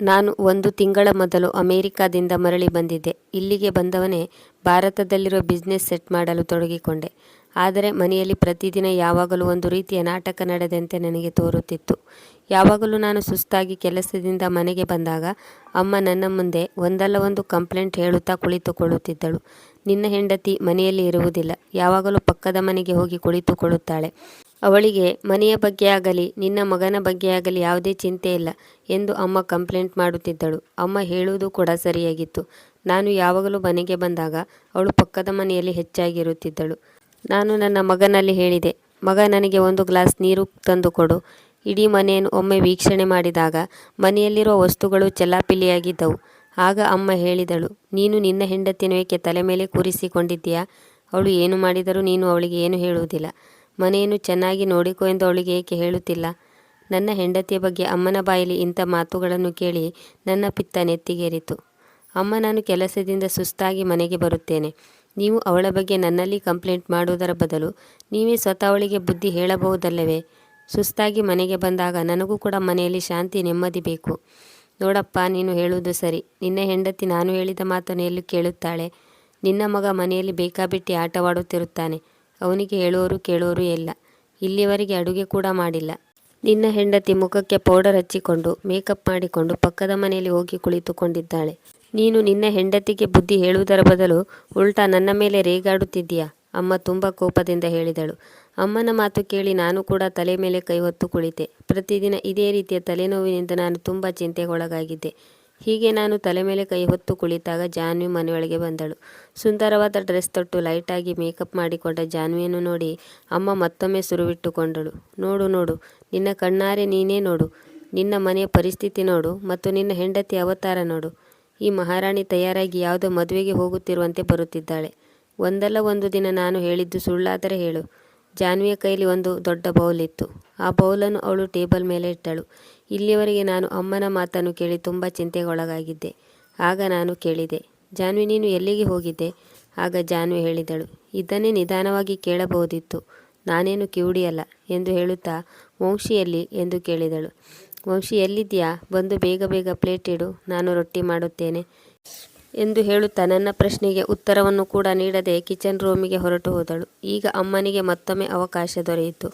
ನಾನು ಒಂದು ತಿಂಗಳ ಮೊದಲು ಅಮೆರಿಕಾದಿಂದ ಮರಳಿ ಬಂದಿದ್ದೆ. ಇಲ್ಲಿಗೆ ಬಂದವನೇ ಭಾರತದಲ್ಲಿರೋ ಬಿಸ್ನೆಸ್ ಸೆಟ್ ಮಾಡಲು ತೊಡಗಿಕೊಂಡೆ. ಆದರೆ ಮನೆಯಲ್ಲಿ ಪ್ರತಿದಿನ ಯಾವಾಗಲೂ ಒಂದು ರೀತಿಯ ನಾಟಕ ನಡೆದಂತೆ ನನಗೆ ತೋರುತ್ತಿತ್ತು. ಯಾವಾಗಲೂ ನಾನು ಸುಸ್ತಾಗಿ ಕೆಲಸದಿಂದ ಮನೆಗೆ ಬಂದಾಗ ಅಮ್ಮ ನನ್ನ ಮುಂದೆ ಒಂದಲ್ಲ ಒಂದು ಕಂಪ್ಲೇಂಟ್ ಹೇಳುತ್ತಾ ಕುಳಿತುಕೊಳ್ಳುತ್ತಿದ್ದಳು. ನಿನ್ನ ಹೆಂಡತಿ ಮನೆಯಲ್ಲಿ ಇರುವುದಿಲ್ಲ. ಯಾವಾಗಲೂ ಪಕ್ಕದ ಮನೆಗೆ ಹೋಗಿ ಕುಳಿತುಕೊಳ್ಳುತ್ತಾಳೆ. ಅವಳಿಗೆ ಮನೆಯ ಬಗ್ಗೆ ಆಗಲಿ, ನಿನ್ನ ಮಗನ ಬಗ್ಗೆ ಆಗಲಿ ಯಾವುದೇ ಚಿಂತೆ ಇಲ್ಲ ಎಂದು ಅಮ್ಮ ಕಂಪ್ಲೇಂಟ್ ಮಾಡುತ್ತಿದ್ದಳು. ಅಮ್ಮ ಹೇಳುವುದು ಕೂಡ ಸರಿಯಾಗಿತ್ತು. ನಾನು ಯಾವಾಗಲೂ ಮನೆಗೆ ಬಂದಾಗ ಅವಳು ಪಕ್ಕದ ಮನೆಯಲ್ಲಿ ಹೆಚ್ಚಾಗಿರುತ್ತಿದ್ದಳು ನಾನು ನನ್ನ ಮಗನಲ್ಲಿ ಹೇಳಿದೆ, ಮಗ, ನನಗೆ ಒಂದು ಗ್ಲಾಸ್ ನೀರು ತಂದು ಕೊಡು. ಇಡೀ ಮನೆಯನ್ನು ಒಮ್ಮೆ ವೀಕ್ಷಣೆ ಮಾಡಿದಾಗ ಮನೆಯಲ್ಲಿರುವ ವಸ್ತುಗಳು ಚೆಲ್ಲಾಪಿಲ್ಲಿಯಾಗಿದ್ದವು. ಆಗ ಅಮ್ಮ ಹೇಳಿದಳು, ನೀನು ನಿನ್ನ ಹೆಂಡತಿಯನ್ನು ಏಕೆ ತಲೆ ಮೇಲೆ ಕೂರಿಸಿಕೊಂಡಿದ್ದೀಯಾ? ಅವಳು ಏನು ಮಾಡಿದರೂ ನೀನು ಅವಳಿಗೆ ಏನು ಹೇಳುವುದಿಲ್ಲ. ಮನೆಯನ್ನು ಚೆನ್ನಾಗಿ ನೋಡಿಕೊ ಎಂದು ಅವಳಿಗೆ ಏಕೆ ಹೇಳುತ್ತಿಲ್ಲ? ನನ್ನ ಹೆಂಡತಿಯ ಬಗ್ಗೆ ಅಮ್ಮನ ಬಾಯಲ್ಲಿ ಇಂಥ ಮಾತುಗಳನ್ನು ಕೇಳಿ ನನ್ನ ಪಿತ್ತ ನೆತ್ತಿಗೇರಿತು. ಅಮ್ಮ, ನಾನು ಕೆಲಸದಿಂದ ಸುಸ್ತಾಗಿ ಮನೆಗೆ ಬರುತ್ತೇನೆ. ನೀವು ಅವಳ ಬಗ್ಗೆ ನನ್ನಲ್ಲಿ ಕಂಪ್ಲೇಂಟ್ ಮಾಡುವುದರ ಬದಲು ನೀವೇ ಸ್ವತಃ ಅವಳಿಗೆ ಬುದ್ಧಿ ಹೇಳಬಹುದಲ್ಲವೇ? ಸುಸ್ತಾಗಿ ಮನೆಗೆ ಬಂದಾಗ ನನಗೂ ಕೂಡ ಮನೆಯಲ್ಲಿ ಶಾಂತಿ ನೆಮ್ಮದಿ ಬೇಕು. ನೋಡಪ್ಪ, ನೀನು ಹೇಳುವುದು ಸರಿ. ನಿನ್ನ ಹೆಂಡತಿ ನಾನು ಹೇಳಿದ ಮಾತನ್ನು ಎಲ್ಲಿ ಕೇಳುತ್ತಾಳೆ. ನಿನ್ನ ಮಗ ಮನೆಯಲ್ಲಿ ಬೇಕಾಬಿಟ್ಟಿ ಆಟವಾಡುತ್ತಿರುತ್ತಾನೆ. ಅವನಿಗೆ ಹೇಳುವವರು ಕೇಳುವರು ಇಲ್ಲ. ಇಲ್ಲಿವರೆಗೆ ಅಡುಗೆ ಕೂಡ ಮಾಡಿಲ್ಲ. ನಿನ್ನ ಹೆಂಡತಿ ಮುಖಕ್ಕೆ ಪೌಡರ್ ಹಚ್ಚಿಕೊಂಡು, ಮೇಕಪ್ ಮಾಡಿಕೊಂಡು ಪಕ್ಕದ ಮನೆಯಲ್ಲಿ ಹೋಗಿ ಕುಳಿತುಕೊಂಡಿದ್ದಾಳೆ. ನೀನು ನಿನ್ನ ಹೆಂಡತಿಗೆ ಬುದ್ಧಿ ಹೇಳುವುದರ ಬದಲು ಉಲ್ಟಾ ನನ್ನ ಮೇಲೆ ರೇಗಾಡುತ್ತಿದ್ದೀಯಾ? ಅಮ್ಮ ತುಂಬ ಕೋಪದಿಂದ ಹೇಳಿದಳು. ಅಮ್ಮನ ಮಾತು ಕೇಳಿ ನಾನು ಕೂಡ ತಲೆ ಮೇಲೆ ಕೈ ಹೊತ್ತು ಕುಳಿತೆ. ಪ್ರತಿದಿನ ಇದೇ ರೀತಿಯ ತಲೆನೋವಿನಿಂದ ನಾನು ತುಂಬ ಚಿಂತೆಗೊಳಗಾಗಿದ್ದೆ. ಹೀಗೆ ನಾನು ತಲೆ ಮೇಲೆ ಕೈ ಹೊತ್ತು ಕುಳಿತಾಗ ಜಾನ್ವಿ ಮನೆಯೊಳಗೆ ಬಂದಳು. ಸುಂದರವಾದ ಡ್ರೆಸ್ ತೊಟ್ಟು ಲೈಟಾಗಿ ಮೇಕಪ್ ಮಾಡಿಕೊಂಡ ಜಾನ್ವಿಯನ್ನು ನೋಡಿ ಅಮ್ಮ ಮತ್ತೊಮ್ಮೆ ಸುರುವಿಟ್ಟುಕೊಂಡಳು. ನೋಡು ನೋಡು, ನಿನ್ನ ಕಣ್ಣಾರೆ ನೀನೇ ನೋಡು. ನಿನ್ನ ಮನೆಯ ಪರಿಸ್ಥಿತಿ ನೋಡು ಮತ್ತು ನಿನ್ನ ಹೆಂಡತಿ ಅವತಾರ ನೋಡು. ಈ ಮಹಾರಾಣಿ ತಯಾರಾಗಿ ಯಾವುದೋ ಮದುವೆಗೆ ಹೋಗುತ್ತಿರುವಂತೆ ಬರುತ್ತಿದ್ದಾಳೆ. ಒಂದಲ್ಲ ಒಂದು ದಿನ ನಾನು ಹೇಳಿದ್ದು ಸುಳ್ಳಾದರೆ ಹೇಳು. ಜಾನ್ವಿಯ ಕೈಲಿ ಒಂದು ದೊಡ್ಡ ಬೌಲ್ ಇತ್ತು. ಆ ಬೌಲನ್ನು ಅವಳು ಟೇಬಲ್ ಮೇಲೆ ಇಟ್ಟಳು. ಇಲ್ಲಿಯವರೆಗೆ ನಾನು ಅಮ್ಮನ ಮಾತನ್ನು ಕೇಳಿ ತುಂಬ ಚಿಂತೆಗೊಳಗಾಗಿದ್ದೆ. ಆಗ ನಾನು ಕೇಳಿದೆ, ಜಾನ್ವಿ, ನೀನು ಎಲ್ಲಿಗೆ ಹೋಗಿದ್ದೆ? ಆಗ ಜಾನ್ವಿ ಹೇಳಿದಳು, ಇದನ್ನೇ ನಿಧಾನವಾಗಿ ಕೇಳಬಹುದಿತ್ತು. ನಾನೇನು ಕಿವುಡಿಯಲ್ಲ ಎಂದು ಹೇಳುತ್ತಾ ವಂಶಿಯಲ್ಲಿ ಎಂದು ಕೇಳಿದಳು. ವಂಶಿ ಎಲ್ಲಿದ್ದೀಯಾ? ಬಂದು ಬೇಗ ಬೇಗ ಪ್ಲೇಟ್ ಇಡು, ನಾನು ರೊಟ್ಟಿ ಮಾಡುತ್ತೇನೆ ಎಂದು ಹೇಳುತ್ತಾ ನನ್ನ ಪ್ರಶ್ನೆಗೆ ಉತ್ತರವನ್ನು ಕೂಡ ನೀಡದೆ ಕಿಚನ್ ರೂಮಿಗೆ ಹೊರಟು ಹೋದಳು. ಈಗ ಅಮ್ಮನಿಗೆ ಮತ್ತೊಮ್ಮೆ ಅವಕಾಶ ದೊರೆಯಿತು.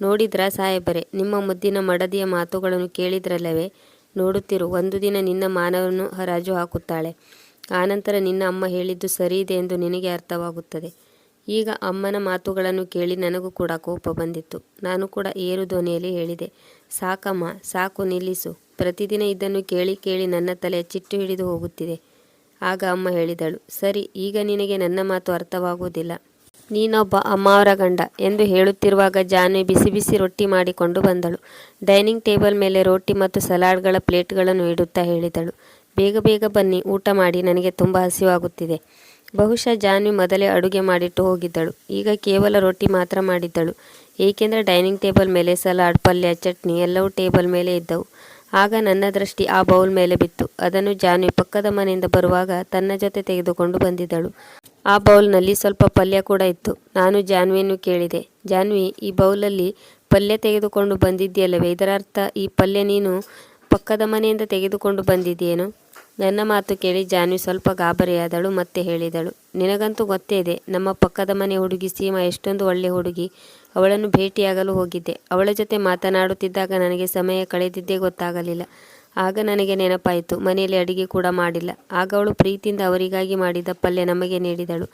ನೋಡಿದ್ರಾ ಸಾಹೇಬರೇ, ನಿಮ್ಮ ಮುದ್ದಿನ ಮಡದಿಯ ಮಾತುಗಳನ್ನು ಕೇಳಿದ್ರಲ್ಲವೇ? ನೋಡುತ್ತಿರು, ಒಂದು ದಿನ ನಿನ್ನ ಮಾನವನ್ನು ಹರಾಜು ಹಾಕುತ್ತಾಳೆ. ಆನಂತರ ನಿನ್ನ ಅಮ್ಮ ಹೇಳಿದ್ದು ಸರಿ ಇದೆ ಎಂದು ನಿನಗೆ ಅರ್ಥವಾಗುತ್ತದೆ. ಈಗ ಅಮ್ಮನ ಮಾತುಗಳನ್ನು ಕೇಳಿ ನನಗೂ ಕೂಡ ಕೋಪ ಬಂದಿತ್ತು. ನಾನು ಕೂಡ ಏರು ಧ್ವನಿಯಲ್ಲಿ ಹೇಳಿದೆ. ಸಾಕಮ್ಮ, ಸಾಕು ನಿಲ್ಲಿಸು. ಪ್ರತಿದಿನ ಇದನ್ನು ಕೇಳಿ ಕೇಳಿ ನನ್ನ ತಲೆ ಚಿಟ್ಟು ಹಿಡಿದು ಹೋಗುತ್ತಿದೆ. ಆಗ ಅಮ್ಮ ಹೇಳಿದಳು, ಸರಿ, ಈಗ ನಿನಗೆ ನನ್ನ ಮಾತು ಅರ್ಥವಾಗುವುದಿಲ್ಲ. ನೀನೊಬ್ಬ ಅಮ್ಮಾವರ ಗಂಡ ಎಂದು ಹೇಳುತ್ತಿರುವಾಗ ಜಾನ್ವಿ ಬಿಸಿ ಬಿಸಿ ರೊಟ್ಟಿ ಮಾಡಿಕೊಂಡು ಬಂದಳು. ಡೈನಿಂಗ್ ಟೇಬಲ್ ಮೇಲೆ ರೊಟ್ಟಿ ಮತ್ತು ಸಲಾಡ್ಗಳ ಪ್ಲೇಟ್ಗಳನ್ನು ಇಡುತ್ತಾ ಹೇಳಿದಳು, ಬೇಗ ಬೇಗ ಬನ್ನಿ, ಊಟ ಮಾಡಿ, ನನಗೆ ತುಂಬ ಹಸಿವಾಗುತ್ತಿದೆ. ಬಹುಶಃ ಜಾನ್ವಿ ಮೊದಲೇ ಅಡುಗೆ ಮಾಡಿಟ್ಟು ಹೋಗಿದ್ದಳು, ಈಗ ಕೇವಲ ರೊಟ್ಟಿ ಮಾತ್ರ ಮಾಡಿದ್ದಳು. ಏಕೆಂದರೆ ಡೈನಿಂಗ್ ಟೇಬಲ್ ಮೇಲೆ ಸಲಾಡ್, ಪಲ್ಯ, ಚಟ್ನಿ ಎಲ್ಲವೂ ಟೇಬಲ್ ಮೇಲೆ ಇದ್ದವು. ಆಗ ನನ್ನ ದೃಷ್ಟಿ ಆ ಬೌಲ್ ಮೇಲೆ ಬಿತ್ತು. ಅದನ್ನು ಜಾನ್ವಿ ಪಕ್ಕದ ಮನೆಯಿಂದ ಬರುವಾಗ ತನ್ನ ಜೊತೆ ತೆಗೆದುಕೊಂಡು ಬಂದಿದ್ದಳು. ಆ ಬೌಲ್ನಲ್ಲಿ ಸ್ವಲ್ಪ ಪಲ್ಯ ಕೂಡ ಇತ್ತು. ನಾನು ಜಾನ್ವಿಯನ್ನು ಕೇಳಿದೆ, ಜಾನ್ವಿ, ಈ ಬೌಲಲ್ಲಿ ಪಲ್ಯ ತೆಗೆದುಕೊಂಡು ಬಂದಿದ್ದೀಯಲ್ಲವೇ? ಇದರರ್ಥ ಈ ಪಲ್ಯ ನೀನು ಪಕ್ಕದ ಮನೆಯಿಂದ ತೆಗೆದುಕೊಂಡು ಬಂದಿದ್ದೇನು ನನ್ನ ಮಾತು ಕೇಳಿ ಜಾನ್ವಿ ಸ್ವಲ್ಪ ಗಾಬರಿಯಾದಳು ಮತ್ತೆ ಹೇಳಿದಳು, ನಿನಗಂತೂ ಗೊತ್ತೇ ಇದೆ, ನಮ್ಮ ಪಕ್ಕದ ಮನೆ ಹುಡುಗಿ ಸೀಮಾ ಎಷ್ಟೊಂದು ಒಳ್ಳೆ ಹುಡುಗಿ. ಅವಳನ್ನು ಭೇಟಿಯಾಗಲು ಹೋಗಿದ್ದೆ. ಅವಳ ಜೊತೆ ಮಾತನಾಡುತ್ತಿದ್ದಾಗ ನನಗೆ ಸಮಯ ಕಳೆದಿದ್ದೇ ಗೊತ್ತಾಗಲಿಲ್ಲ. ಆಗ ನನಗೆ ನೆನಪಾಯಿತು, ಮನೆಯಲ್ಲಿ ಅಡಿಗೆ ಕೂಡ ಮಾಡಿಲ್ಲ. ಆಗ ಅವಳು ಪ್ರೀತಿಯಿಂದ ಅವರಿಗಾಗಿ ಮಾಡಿದ ಪಲ್ಯ ನಮಗೆ ನೀಡಿದಳು.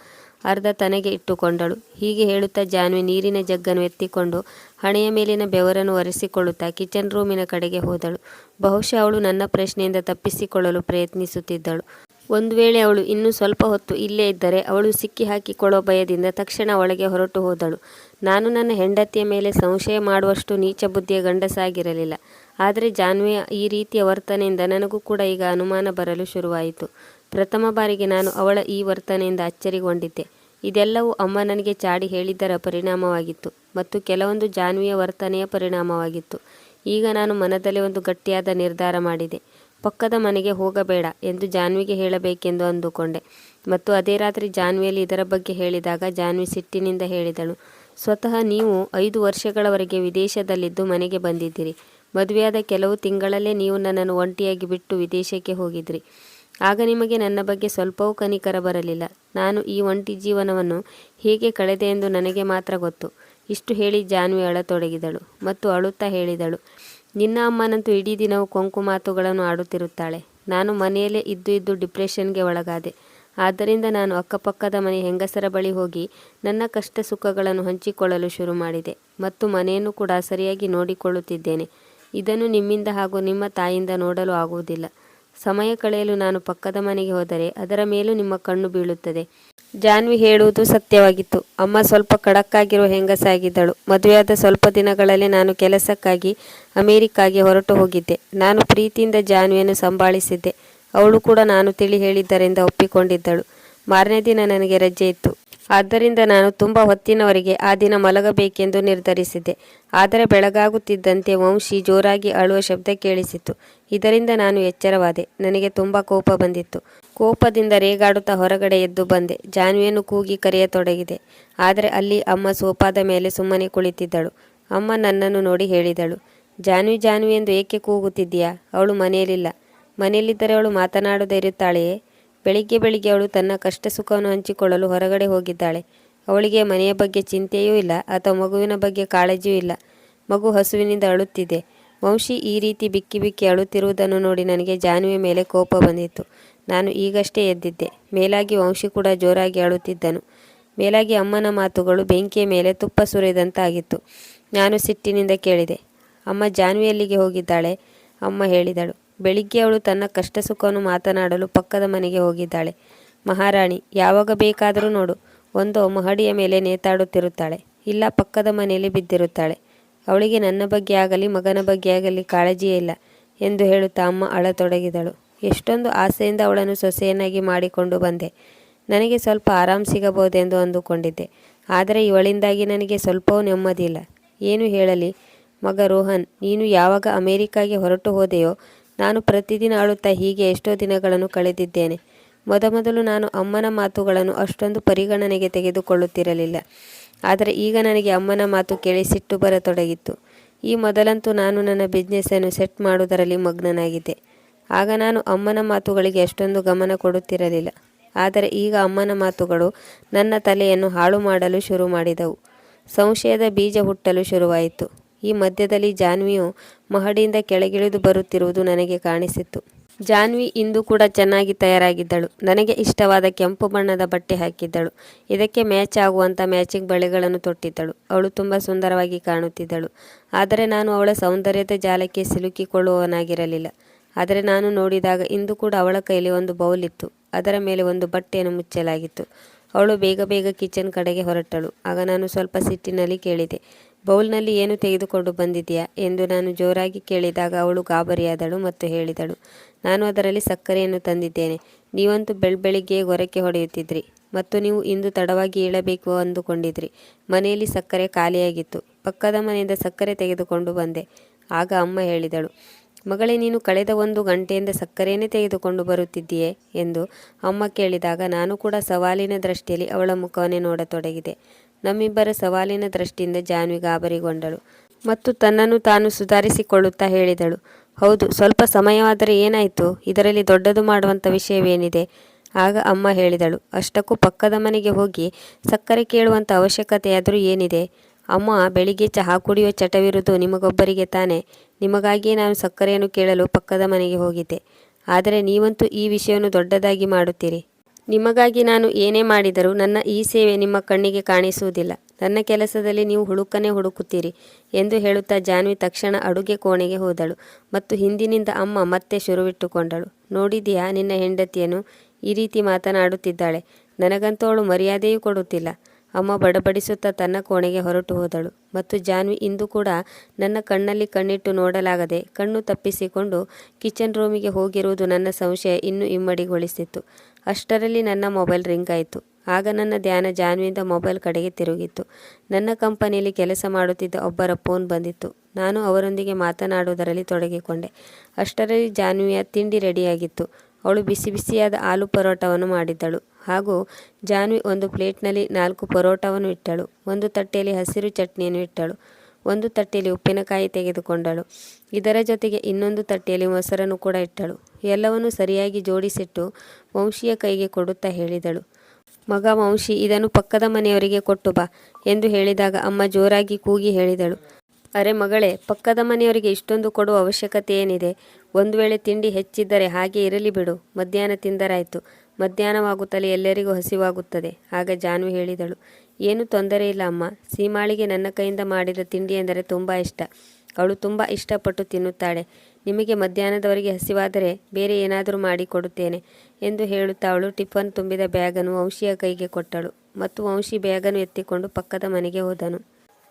ಅರ್ಧ ತನಗೆ ಇಟ್ಟುಕೊಂಡಳು. ಹೀಗೆ ಹೇಳುತ್ತಾ ಜಾನ್ವಿ ನೀರಿನ ಜಗ್ಗನ್ನು ಎತ್ತಿಕೊಂಡು ಹಣೆಯ ಮೇಲಿನ ಬೆವರನ್ನು ಒರೆಸಿಕೊಳ್ಳುತ್ತಾ ಕಿಚನ್ ರೂಮಿನ ಕಡೆಗೆ ಹೋದಳು. ಬಹುಶಃ ಅವಳು ನನ್ನ ಪ್ರಶ್ನೆಯಿಂದ ತಪ್ಪಿಸಿಕೊಳ್ಳಲು ಪ್ರಯತ್ನಿಸುತ್ತಿದ್ದಳು. ಒಂದು ವೇಳೆ ಅವಳು ಇನ್ನೂ ಸ್ವಲ್ಪ ಹೊತ್ತು ಇಲ್ಲೇ ಇದ್ದರೆ ಅವಳು ಸಿಕ್ಕಿ ಹಾಕಿಕೊಳ್ಳೋ ಭಯದಿಂದ ತಕ್ಷಣ ಒಳಗೆ ಹೊರಟು ಹೋದಳು. ನಾನು ನನ್ನ ಹೆಂಡತಿಯ ಮೇಲೆ ಸಂಶಯ ಮಾಡುವಷ್ಟು ನೀಚ ಬುದ್ಧಿಯ ಗಂಡಸಾಗಿರಲಿಲ್ಲ. ಆದರೆ ಜಾನ್ವಿಯ ಈ ರೀತಿಯ ವರ್ತನೆಯಿಂದ ನನಗೂ ಕೂಡ ಈಗ ಅನುಮಾನ ಬರಲು ಶುರುವಾಯಿತು. ಪ್ರಥಮ ಬಾರಿಗೆ ನಾನು ಅವಳ ಈ ವರ್ತನೆಯಿಂದ ಅಚ್ಚರಿಗೊಂಡಿದ್ದೆ. ಇದೆಲ್ಲವೂ ಅಮ್ಮ ನನಗೆ ಚಾಡಿ ಹೇಳಿದ್ದರ ಪರಿಣಾಮವಾಗಿತ್ತು ಮತ್ತು ಕೆಲವೊಂದು ಜಾನ್ವಿಯ ವರ್ತನೆಯ ಪರಿಣಾಮವಾಗಿತ್ತು. ಈಗ ನಾನು ಮನದಲ್ಲಿ ಒಂದು ಗಟ್ಟಿಯಾದ ನಿರ್ಧಾರ ಮಾಡಿದೆ. ಪಕ್ಕದ ಮನೆಗೆ ಹೋಗಬೇಡ ಎಂದು ಜಾನ್ವಿಗೆ ಹೇಳಬೇಕೆಂದು ಅಂದುಕೊಂಡೆ. ಮತ್ತು ಅದೇ ರಾತ್ರಿ ಜಾನ್ವಿಯಲ್ಲಿ ಇದರ ಬಗ್ಗೆ ಹೇಳಿದಾಗ ಜಾನ್ವಿ ಸಿಟ್ಟಿನಿಂದ ಹೇಳಿದಳು ಸ್ವತಃ ನೀವು ಐದು ವರ್ಷಗಳವರೆಗೆ ವಿದೇಶದಲ್ಲಿದ್ದು ಮನೆಗೆ ಬಂದಿದ್ದೀರಿ. ಮದುವೆಯಾದ ಕೆಲವು ತಿಂಗಳಲ್ಲೇ ನೀವು ನನ್ನನ್ನು ಒಂಟಿಯಾಗಿ ಬಿಟ್ಟು ವಿದೇಶಕ್ಕೆ ಹೋಗಿದ್ರಿ. ಆಗ ನಿಮಗೆ ನನ್ನ ಬಗ್ಗೆ ಸ್ವಲ್ಪವೂ ಕನಿಕರ ಬರಲಿಲ್ಲ. ನಾನು ಈ ಒಂಟಿ ಜೀವನವನ್ನು ಹೇಗೆ ಕಳೆದೆ ಎಂದು ನನಗೆ ಮಾತ್ರ ಗೊತ್ತು. ಇಷ್ಟು ಹೇಳಿ ಜಾನ್ವಿ ಅಳತೊಡಗಿದಳು ಮತ್ತು ಅಳುತ್ತಾ ಹೇಳಿದಳು, ನಿನ್ನ ಅಮ್ಮನಂತೂ ಇಡೀ ದಿನವೂ ಕೊಂಕು ಮಾತುಗಳನ್ನು ಆಡುತ್ತಿರುತ್ತಾಳೆ. ನಾನು ಮನೆಯಲ್ಲೇ ಇದ್ದು ಇದ್ದು ಡಿಪ್ರೆಷನ್ಗೆ ಒಳಗಾದೆ. ಆದ್ದರಿಂದ ನಾನು ಅಕ್ಕಪಕ್ಕದ ಮನೆ ಹೆಂಗಸರ ಬಳಿ ಹೋಗಿ ನನ್ನ ಕಷ್ಟ ಸುಖಗಳನ್ನು ಹಂಚಿಕೊಳ್ಳಲು ಶುರು ಮಾಡಿದೆ ಮತ್ತು ಮನೆಯನ್ನು ಕೂಡ ಸರಿಯಾಗಿ ನೋಡಿಕೊಳ್ಳುತ್ತಿದ್ದೇನೆ. ಇದನ್ನು ನಿಮ್ಮಿಂದ ಹಾಗೂ ನಿಮ್ಮ ತಾಯಿಯಿಂದ ನೋಡಲು ಆಗುವುದಿಲ್ಲ. ಸಮಯ ಕಳೆಯಲು ನಾನು ಪಕ್ಕದ ಮನೆಗೆ ಹೋದರೆ ಅದರ ಮೇಲೂ ನಿಮ್ಮ ಕಣ್ಣು ಬೀಳುತ್ತದೆ. ಜಾನ್ವಿ ಹೇಳುವುದು ಸತ್ಯವಾಗಿತ್ತು. ಅಮ್ಮ ಸ್ವಲ್ಪ ಕಡಕ್ಕಾಗಿರುವ ಹೆಂಗಸಾಗಿದ್ದಳು. ಮದುವೆಯಾದ ಸ್ವಲ್ಪ ದಿನಗಳಲ್ಲೇ ನಾನು ಕೆಲಸಕ್ಕಾಗಿ ಅಮೆರಿಕಾಗೆ ಹೊರಟು ಹೋಗಿದ್ದೆ. ನಾನು ಪ್ರೀತಿಯಿಂದ ಜಾನ್ವಿಯನ್ನು ಸಂಭಾಳಿಸಿದ್ದೆ. ಅವಳು ಕೂಡ ನಾನು ತಿಳಿ ಹೇಳಿದ್ದರಿಂದ ಒಪ್ಪಿಕೊಂಡಿದ್ದಳು. ಮಾರನೇ ದಿನ ನನಗೆ ರಜೆ ಇತ್ತು. ಆದ್ದರಿಂದ ನಾನು ತುಂಬ ಹೊತ್ತಿನವರೆಗೆ ಆ ದಿನ ಮಲಗಬೇಕೆಂದು ನಿರ್ಧರಿಸಿದ್ದೆ. ಆದರೆ ಬೆಳಗಾಗುತ್ತಿದ್ದಂತೆ ವಂಶಿ ಜೋರಾಗಿ ಅಳುವ ಶಬ್ದ ಕೇಳಿಸಿತು. ಇದರಿಂದ ನಾನು ಎಚ್ಚರವಾದೆ. ನನಗೆ ತುಂಬ ಕೋಪ ಬಂದಿತ್ತು. ಕೋಪದಿಂದ ರೇಗಾಡುತ್ತಾ ಹೊರಗಡೆ ಎದ್ದು ಬಂದೆ. ಜಾನ್ವಿಯನ್ನು ಕೂಗಿ ಕರೆಯತೊಡಗಿದೆ. ಆದರೆ ಅಲ್ಲಿ ಅಮ್ಮ ಸೋಪಾದ ಮೇಲೆ ಸುಮ್ಮನೆ ಕುಳಿತಿದ್ದಳು. ಅಮ್ಮ ನನ್ನನ್ನು ನೋಡಿ ಹೇಳಿದಳು. ಜಾನ್ವಿ ಜಾನ್ವಿ ಎಂದು ಏಕೆ ಕೂಗುತ್ತಿದ್ದೀಯಾ? ಅವಳು ಮನೆಯಲ್ಲಿಲ್ಲ. ಮನೆಯಲ್ಲಿದ್ದರೆ ಅವಳು ಮಾತನಾಡದೇ ಇರುತ್ತಾಳೆಯೇ? ಬೆಳಿಗ್ಗೆ ಬೆಳಿಗ್ಗೆ ಅವಳು ತನ್ನ ಕಷ್ಟ ಸುಖವನ್ನು ಹಂಚಿಕೊಳ್ಳಲು ಹೊರಗಡೆ ಹೋಗಿದ್ದಾಳೆ. ಅವಳಿಗೆ ಮನೆಯ ಬಗ್ಗೆ ಚಿಂತೆಯೂ ಇಲ್ಲ ಅಥವಾ ಮಗುವಿನ ಬಗ್ಗೆ ಕಾಳಜಿಯೂ ಇಲ್ಲ. ಮಗು ಹಸುವಿನಿಂದ ಅಳುತ್ತಿದೆ. ವಂಶಿ ಈ ರೀತಿ ಬಿಕ್ಕಿ ಬಿಕ್ಕಿ ಅಳುತ್ತಿರುವುದನ್ನು ನೋಡಿ ನನಗೆ ಜಾನುವೆ ಮೇಲೆ ಕೋಪ ಬಂದಿತ್ತು. ನಾನು ಈಗಷ್ಟೇ ಎದ್ದಿದ್ದೆ. ಮೇಲಾಗಿ ವಂಶಿ ಕೂಡ ಜೋರಾಗಿ ಅಳುತ್ತಿದ್ದನು. ಮೇಲಾಗಿ ಅಮ್ಮನ ಮಾತುಗಳು ಬೆಂಕಿಯ ಮೇಲೆ ತುಪ್ಪ ಸುರಿದಂತಾಗಿತ್ತು. ನಾನು ಸಿಟ್ಟಿನಿಂದ ಕೇಳಿದೆ, ಅಮ್ಮ ಜಾನ್ವಿಯಲ್ಲಿಗೆ ಹೋಗಿದ್ದಾಳೆ? ಅಮ್ಮ ಹೇಳಿದಳು ಬೆಳಿಗ್ಗೆ ಅವಳು ತನ್ನ ಕಷ್ಟ ಸುಖವನ್ನು ಮಾತನಾಡಲು ಪಕ್ಕದ ಮನೆಗೆ ಹೋಗಿದ್ದಾಳೆ. ಮಹಾರಾಣಿ, ಯಾವಾಗ ಬೇಕಾದರೂ ನೋಡು. ಒಂದು ಮಹಡಿಯ ಮೇಲೆ ನೇತಾಡುತ್ತಿರುತ್ತಾಳೆ. ಇಲ್ಲ, ಪಕ್ಕದ ಮನೆಯಲ್ಲಿ ಬಿದ್ದಿರುತ್ತಾಳೆ. ಅವಳಿಗೆ ನನ್ನ ಬಗ್ಗೆ ಆಗಲಿ, ಮಗನ ಬಗ್ಗೆ ಆಗಲಿ ಕಾಳಜಿಯೇ ಇಲ್ಲ ಎಂದು ಹೇಳುತ್ತಾ ಅಮ್ಮ ಅಳತೊಡಗಿದಳು. ಎಷ್ಟೊಂದು ಆಸೆಯಿಂದ ಅವಳನ್ನು ಸೊಸೆಯನ್ನಾಗಿ ಮಾಡಿಕೊಂಡು ಬಂದೆ. ನನಗೆ ಸ್ವಲ್ಪ ಆರಾಮ್ ಸಿಗಬಹುದೆಂದು ಅಂದುಕೊಂಡಿದ್ದೆ. ಆದರೆ ಇವಳಿಂದಾಗಿ ನನಗೆ ಸ್ವಲ್ಪವೂ ನೆಮ್ಮದಿಲ್ಲ ಏನು ಹೇಳಲಿ? ಮಗ ರೋಹನ್, ನೀನು ಯಾವಾಗ ಅಮೇರಿಕಾಗೆ ಹೊರಟು ಹೋದೆಯೋ ನಾನು ಪ್ರತಿದಿನ ಅಳುತ್ತಾ ಹೀಗೆ ಎಷ್ಟೋ ದಿನಗಳನ್ನು ಕಳೆದಿದ್ದೇನೆ. ಮೊದಮೊದಲು ನಾನು ಅಮ್ಮನ ಮಾತುಗಳನ್ನು ಅಷ್ಟೊಂದು ಪರಿಗಣನೆಗೆ ತೆಗೆದುಕೊಳ್ಳುತ್ತಿರಲಿಲ್ಲ. ಆದರೆ ಈಗ ನನಗೆ ಅಮ್ಮನ ಮಾತು ಕೇಳಿ ಸಿಟ್ಟು ಬರತೊಡಗಿತ್ತು. ಈ ಮೊದಲಂತೂ ನಾನು ನನ್ನ ಬಿಸ್ನೆಸ್ಸನ್ನು ಸೆಟ್ ಮಾಡುವುದರಲ್ಲಿ ಮಗ್ನನಾಗಿದ್ದೆ. ಆಗ ನಾನು ಅಮ್ಮನ ಮಾತುಗಳಿಗೆ ಅಷ್ಟೊಂದು ಗಮನ ಕೊಡುತ್ತಿರಲಿಲ್ಲ. ಆದರೆ ಈಗ ಅಮ್ಮನ ಮಾತುಗಳು ನನ್ನ ತಲೆಯನ್ನು ಹಾಳು ಮಾಡಲು ಶುರು ಮಾಡಿದವು. ಸಂಶಯದ ಬೀಜ ಹುಟ್ಟಲು ಶುರುವಾಯಿತು. ಈ ಮಧ್ಯದಲ್ಲಿ ಜಾನ್ವಿಯು ಮಹಡಿಯಿಂದ ಕೆಳಗಿಳಿದು ಬರುತ್ತಿರುವುದು ನನಗೆ ಕಾಣಿಸಿತ್ತು. ಜಾನ್ವಿ ಇಂದು ಕೂಡ ಚೆನ್ನಾಗಿ ತಯಾರಾಗಿದ್ದಳು. ನನಗೆ ಇಷ್ಟವಾದ ಕೆಂಪು ಬಣ್ಣದ ಬಟ್ಟೆ ಹಾಕಿದ್ದಳು. ಇದಕ್ಕೆ ಮ್ಯಾಚ್ ಆಗುವಂಥ ಮ್ಯಾಚಿಂಗ್ ಬಳೆಗಳನ್ನು ತೊಟ್ಟಿದ್ದಳು. ಅವಳು ತುಂಬ ಸುಂದರವಾಗಿ ಕಾಣುತ್ತಿದ್ದಳು. ಆದರೆ ನಾನು ಅವಳ ಸೌಂದರ್ಯದ ಜಾಲಕ್ಕೆ ಸಿಲುಕಿಕೊಳ್ಳುವವನಾಗಿರಲಿಲ್ಲ. ಆದರೆ ನಾನು ನೋಡಿದಾಗ ಇಂದು ಕೂಡ ಅವಳ ಕೈಲಿ ಒಂದು ಬೌಲ್ ಇತ್ತು. ಅದರ ಮೇಲೆ ಒಂದು ಬಟ್ಟೆಯನ್ನು ಮುಚ್ಚಲಾಗಿತ್ತು. ಅವಳು ಬೇಗ ಬೇಗ ಕಿಚನ್ ಕಡೆಗೆ ಹೊರಟಳು. ಆಗ ನಾನು ಸ್ವಲ್ಪ ಸಿಟ್ಟಿನಲ್ಲಿ ಕೇಳಿದೆ. ಬೌಲ್ನಲ್ಲಿ ಏನು ತೆಗೆದುಕೊಂಡು ಬಂದಿದೆಯಾ ಎಂದು ನಾನು ಜೋರಾಗಿ ಕೇಳಿದಾಗ ಅವಳು ಗಾಬರಿಯಾದಳು ಮತ್ತು ಹೇಳಿದಳು, ನಾನು ಅದರಲ್ಲಿ ಸಕ್ಕರೆಯನ್ನು ತಂದಿದ್ದೇನೆ. ನೀವಂತೂ ಬೆಳ್ಬೆಳಿಗ್ಗೆ ಹೊರಕ್ಕೆ ಹೊಡೆಯುತ್ತಿದ್ರಿ ಮತ್ತು ನೀವು ಇಂದು ತಡವಾಗಿ ಏಳಬೇಕು ಅಂದುಕೊಂಡಿದ್ರಿ. ಮನೆಯಲ್ಲಿ ಸಕ್ಕರೆ ಖಾಲಿಯಾಗಿತ್ತು. ಪಕ್ಕದ ಮನೆಯಿಂದ ಸಕ್ಕರೆ ತೆಗೆದುಕೊಂಡು ಬಂದೆ, ಆಗ ಅಮ್ಮ ಹೇಳಿದಳು. ಮಗಳೇ, ನೀನು ಕಳೆದ ಒಂದು ಗಂಟೆಯಿಂದ ಸಕ್ಕರೆಯೇ ತೆಗೆದುಕೊಂಡು ಬರುತ್ತಿದ್ದೀಯೇ? ಎಂದು ಅಮ್ಮ ಕೇಳಿದಾಗ, ನಾನು ಕೂಡ ಸವಾಲಿನ ದೃಷ್ಟಿಯಲ್ಲಿ ಅವಳ ಮುಖವನ್ನೇ ನೋಡತೊಡಗಿದೆ. ನಮ್ಮಿಬ್ಬರ ಸವಾಲಿನ ದೃಷ್ಟಿಯಿಂದ ಜಾನ್ವಿ ಗಾಬರಿಗೊಂಡಳು ಮತ್ತು ತನ್ನನ್ನು ತಾನು ಸುಧಾರಿಸಿಕೊಳ್ಳುತ್ತಾ ಹೇಳಿದಳು, ಹೌದು, ಸ್ವಲ್ಪ ಸಮಯವಾದರೆ ಏನಾಯಿತು? ಇದರಲ್ಲಿ ದೊಡ್ಡದು ಮಾಡುವಂಥ ವಿಷಯವೇನಿದೆ? ಆಗ ಅಮ್ಮ ಹೇಳಿದಳು, ಅಷ್ಟಕ್ಕೂ ಪಕ್ಕದ ಮನೆಗೆ ಹೋಗಿ ಸಕ್ಕರೆ ಕೇಳುವಂಥ ಅವಶ್ಯಕತೆಯಾದರೂ ಏನಿದೆ? ಅಮ್ಮ, ಬೆಳಿಗ್ಗೆ ಚಹಾ ಕುಡಿಯುವ ಚಟವಿರುವುದು ನಿಮಗೊಬ್ಬರಿಗೆ ತಾನೆ? ನಿಮಗಾಗಿಯೇ ನಾನು ಸಕ್ಕರೆಯನ್ನು ಕೇಳಲು ಪಕ್ಕದ ಮನೆಗೆ ಹೋಗಿದ್ದೆ. ಆದರೆ ನೀವಂತೂ ಈ ವಿಷಯವನ್ನು ದೊಡ್ಡದಾಗಿ ಮಾಡುತ್ತೀರಿ. ನಿಮಗಾಗಿ ನಾನು ಏನೇ ಮಾಡಿದರೂ ನನ್ನ ಈ ಸೇವೆ ನಿಮ್ಮ ಕಣ್ಣಿಗೆ ಕಾಣಿಸುವುದಿಲ್ಲ. ನನ್ನ ಕೆಲಸದಲ್ಲಿ ನೀವು ಹುಡುಕನೇ ಹುಡುಕುತ್ತೀರಿ ಎಂದು ಹೇಳುತ್ತಾ ಜಾನ್ವಿ ತಕ್ಷಣ ಅಡುಗೆ ಕೋಣೆಗೆ ಹೋದಳು ಮತ್ತು ಹಿಂದಿನಿಂದ ಅಮ್ಮ ಮತ್ತೆ ಶುರುವಿಟ್ಟುಕೊಂಡಳು. ನೋಡಿದೆಯಾ ನಿನ್ನ ಹೆಂಡತಿಯನ್ನು? ಈ ರೀತಿ ಮಾತನಾಡುತ್ತಿದ್ದಾಳೆ. ನನಗಂತೂ ಅವಳು ಮರ್ಯಾದೆಯೂ ಕೊಡುತ್ತಿಲ್ಲ. ಅಮ್ಮ ಬಡಬಡಿಸುತ್ತಾ ತನ್ನ ಕೋಣೆಗೆ ಹೊರಟು ಹೋದಳು. ಮತ್ತು ಜಾನ್ವಿ ಇಂದು ಕೂಡ ನನ್ನ ಕಣ್ಣಲ್ಲಿ ಕಣ್ಣಿಟ್ಟು ನೋಡಲಾಗದೆ ಕಣ್ಣು ತಪ್ಪಿಸಿಕೊಂಡು ಕಿಚನ್ ರೂಮಿಗೆ ಹೋಗಿರುವುದು ನನ್ನ ಸಂಶಯ ಇನ್ನೂ ಇಮ್ಮಡಿಗೊಳಿಸಿತ್ತು. ಅಷ್ಟರಲ್ಲಿ ನನ್ನ ಮೊಬೈಲ್ ರಿಂಗ್ ಆಯಿತು ಆಗ ನನ್ನ ಧ್ಯಾನ ಜಾನ್ವಿಯಿಂದ ಮೊಬೈಲ್ ಕಡೆಗೆ ತಿರುಗಿತ್ತು. ನನ್ನ ಕಂಪನಿಯಲ್ಲಿ ಕೆಲಸ ಮಾಡುತ್ತಿದ್ದ ಒಬ್ಬರ ಫೋನ್ ಬಂದಿತ್ತು. ನಾನು ಅವರೊಂದಿಗೆ ಮಾತನಾಡುವುದರಲ್ಲಿ ತೊಡಗಿಕೊಂಡೆ. ಅಷ್ಟರಲ್ಲಿ ಜಾನ್ವಿಯ ತಿಂಡಿ ರೆಡಿಯಾಗಿತ್ತು. ಅವಳು ಬಿಸಿ ಬಿಸಿಯಾದ ಆಲೂ ಪರೋಟವನ್ನು ಮಾಡಿದ್ದಳು. ಹಾಗೂ ಜಾನ್ವಿ ಒಂದು ಪ್ಲೇಟ್ನಲ್ಲಿ ನಾಲ್ಕು ಪರೋಟವನ್ನು ಇಟ್ಟಳು. ಒಂದು ತಟ್ಟೆಯಲ್ಲಿ ಹಸಿರು ಚಟ್ನಿಯನ್ನು ಇಟ್ಟಳು. ಒಂದು ತಟ್ಟೆಯಲ್ಲಿ ಉಪ್ಪಿನಕಾಯಿ ತೆಗೆದುಕೊಂಡಳು. ಇದರ ಜೊತೆಗೆ ಇನ್ನೊಂದು ತಟ್ಟೆಯಲ್ಲಿ ಮೊಸರನ್ನು ಕೂಡ ಇಟ್ಟಳು. ಎಲ್ಲವನ್ನು ಸರಿಯಾಗಿ ಜೋಡಿಸಿಟ್ಟು ವಂಶಿಯ ಕೈಗೆ ಕೊಡುತ್ತಾ ಹೇಳಿದಳು. ಮಗ ವಂಶಿ, ಇದನ್ನು ಪಕ್ಕದ ಮನೆಯವರಿಗೆ ಕೊಟ್ಟು ಬಾ ಎಂದು ಹೇಳಿದಾಗ ಅಮ್ಮ ಜೋರಾಗಿ ಕೂಗಿ ಹೇಳಿದಳು. ಅರೆ ಮಗಳೇ, ಪಕ್ಕದ ಮನೆಯವರಿಗೆ ಇಷ್ಟೊಂದು ಕೊಡುವ ಅವಶ್ಯಕತೆ ಏನಿದೆ? ಒಂದು ವೇಳೆ ತಿಂಡಿ ಹೆಚ್ಚಿದ್ದರೆ ಹಾಗೆ ಇರಲಿ ಬಿಡು. ಮಧ್ಯಾಹ್ನ ತಿಂದರಾಯ್ತು. ಮಧ್ಯಾಹ್ನವಾಗುತ್ತಲೇ ಎಲ್ಲರಿಗೂ ಹಸಿವಾಗುತ್ತದೆ. ಆಗ ಜಾನ್ವಿ ಹೇಳಿದಳು, ಏನು ತೊಂದರೆ ಇಲ್ಲ ಅಮ್ಮ. ಸೀಮಾಳಿಗೆ ನನ್ನ ಕೈಯಿಂದ ಮಾಡಿದ ತಿಂಡಿ ಎಂದರೆ ತುಂಬ ಇಷ್ಟ. ಅವಳು ತುಂಬ ಇಷ್ಟಪಟ್ಟು ತಿನ್ನುತ್ತಾಳೆ. ನಿಮಗೆ ಮಧ್ಯಾಹ್ನದವರೆಗೆ ಹಸಿವಾದರೆ ಬೇರೆ ಏನಾದರೂ ಮಾಡಿಕೊಡುತ್ತೇನೆ ಎಂದು ಹೇಳುತ್ತಾ ಅವಳು ಟಿಫನ್ ತುಂಬಿದ ಬ್ಯಾಗನ್ನು ವಂಶಿಯ ಕೈಗೆ ಕೊಟ್ಟಳು ಮತ್ತು ವಂಶಿ ಬ್ಯಾಗನ್ನು ಎತ್ತಿಕೊಂಡು ಪಕ್ಕದ ಮನೆಗೆ ಹೋದನು.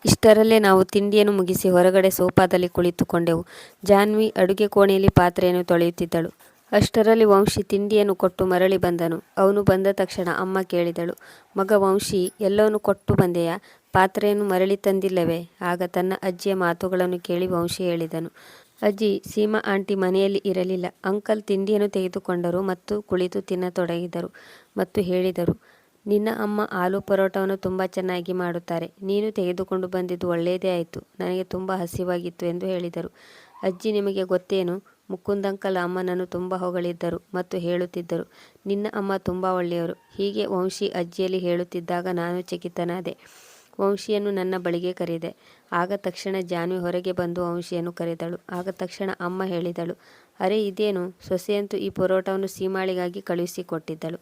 ಇಷ್ಟರಲ್ಲೇ ನಾವು ತಿಂಡಿಯನ್ನು ಮುಗಿಸಿ ಹೊರಗಡೆ ಸೋಫಾದಲ್ಲಿ ಕುಳಿತುಕೊಂಡೆವು. ಜಾನ್ವಿ ಅಡುಗೆ ಕೋಣೆಯಲ್ಲಿ ಪಾತ್ರೆಯನ್ನು ತೊಳೆಯುತ್ತಿದ್ದಳು. ಅಷ್ಟರಲ್ಲಿ ವಂಶಿ ತಿಂಡಿಯನ್ನು ಕೊಟ್ಟು ಮರಳಿ ಬಂದನು. ಅವನು ಬಂದ ತಕ್ಷಣ ಅಮ್ಮ ಕೇಳಿದಳು, ಮಗ ವಂಶಿ, ಎಲ್ಲವನ್ನು ಕೊಟ್ಟು ಬಂದೆಯಾ? ಪಾತ್ರೆಯನ್ನು ಮರಳಿ ತಂದಿಲ್ಲವೇ? ಆಗ ತನ್ನ ಅಜ್ಜಿಯ ಮಾತುಗಳನ್ನು ಕೇಳಿ ವಂಶಿ ಹೇಳಿದನು, ಅಜ್ಜಿ, ಸೀಮಾ ಆಂಟಿ ಮನೆಯಲ್ಲಿ ಇರಲಿಲ್ಲ. ಅಂಕಲ್ ತಿಂಡಿಯನ್ನು ತೆಗೆದುಕೊಂಡರು ಮತ್ತು ಕುಳಿತು ತಿನ್ನತೊಡಗಿದರು ಮತ್ತು ಹೇಳಿದರು, ನಿನ್ನ ಅಮ್ಮ ಆಲೂ ಪರೋಟವನ್ನು ತುಂಬ ಚೆನ್ನಾಗಿ ಮಾಡುತ್ತಾರೆ. ನೀನು ತೆಗೆದುಕೊಂಡು ಬಂದಿದ್ದು ಒಳ್ಳೆಯದೇ ಆಯಿತು. ನನಗೆ ತುಂಬ ಹಸಿವಾಗಿತ್ತು ಎಂದು ಹೇಳಿದರು. ಅಜ್ಜಿ, ನಿಮಗೆ ಗೊತ್ತೇನು? ಮುಕುಂದಂಕಲ್ ಅಮ್ಮನನ್ನು ತುಂಬ ಹೊಗಳಿದ್ದರು ಮತ್ತು ಹೇಳುತ್ತಿದ್ದರು, ನಿನ್ನ ಅಮ್ಮ ತುಂಬ ಒಳ್ಳೆಯವರು. ಹೀಗೆ ವಂಶಿ ಅಜ್ಜಿಯಲ್ಲಿ ಹೇಳುತ್ತಿದ್ದಾಗ ನಾನು ಚಕಿತನಾದೆ. ವಂಶಿಯನ್ನು ನನ್ನ ಬಳಿಗೆ ಕರೆದೆ. ಆಗ ತಕ್ಷಣ ಜಾನ್ವಿ ಹೊರಗೆ ಬಂದು ವಂಶಿಯನ್ನು ಕರೆದಳು. ಆಗ ತಕ್ಷಣ ಅಮ್ಮ ಹೇಳಿದಳು, ಅರೆ ಇದೇನು? ಸೊಸೆಯಂತೂ ಈ ಪರೋಟವನ್ನು ಸೀಮಾಳಿಗಾಗಿ ಕಳುಹಿಸಿಕೊಟ್ಟಿದ್ದಳು.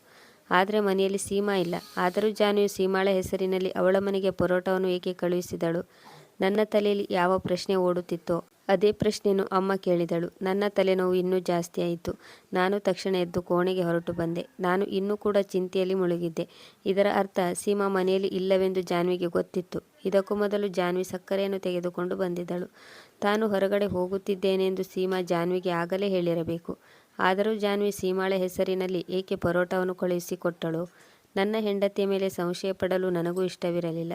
ಆದರೆ ಮನೆಯಲ್ಲಿ ಸೀಮಾ ಇಲ್ಲ. ಆದರೂ ಜಾನ್ವಿ ಸೀಮಾಳ ಹೆಸರಿನಲ್ಲಿ ಅವಳ ಮನೆಗೆ ಪರೋಟವನ್ನು ಏಕೆ ಕಳುಹಿಸಿದಳು? ನನ್ನ ತಲೆಯಲ್ಲಿ ಯಾವ ಪ್ರಶ್ನೆ ಓಡುತ್ತಿತ್ತೋ ಅದೇ ಪ್ರಶ್ನೆಯನ್ನು ಅಮ್ಮ ಕೇಳಿದಳು. ನನ್ನ ತಲೆನೋವು ಇನ್ನೂ ಜಾಸ್ತಿ ಆಯಿತು. ನಾನು ತಕ್ಷಣ ಎದ್ದು ಕೋಣೆಗೆ ಹೊರಟು ಬಂದೆ. ನಾನು ಇನ್ನೂ ಕೂಡ ಚಿಂತೆಯಲ್ಲಿ ಮುಳುಗಿದ್ದೆ. ಇದರ ಅರ್ಥ ಸೀಮಾ ಮನೆಯಲ್ಲಿ ಇಲ್ಲವೆಂದು ಜಾನ್ವಿಗೆ ಗೊತ್ತಿತ್ತು. ಇದಕ್ಕೂ ಮೊದಲು ಜಾನ್ವಿ ಸಕ್ಕರೆಯನ್ನು ತೆಗೆದುಕೊಂಡು ಬಂದಿದ್ದಳು. ತಾನು ಹೊರಗಡೆ ಹೋಗುತ್ತಿದ್ದೇನೆಂದು ಸೀಮಾ ಜಾನ್ವಿಗೆ ಆಗಲೇ ಹೇಳಿರಬೇಕು. ಆದರೂ ಜಾನ್ವಿ ಸೀಮಾಳ ಹೆಸರಿನಲ್ಲಿ ಏಕೆ ಪರೋಟವನ್ನು ಕಳುಹಿಸಿಕೊಟ್ಟಳು? ನನ್ನ ಹೆಂಡತಿಯ ಮೇಲೆ ಸಂಶಯ ಪಡಲು ನನಗೂ ಇಷ್ಟವಿರಲಿಲ್ಲ.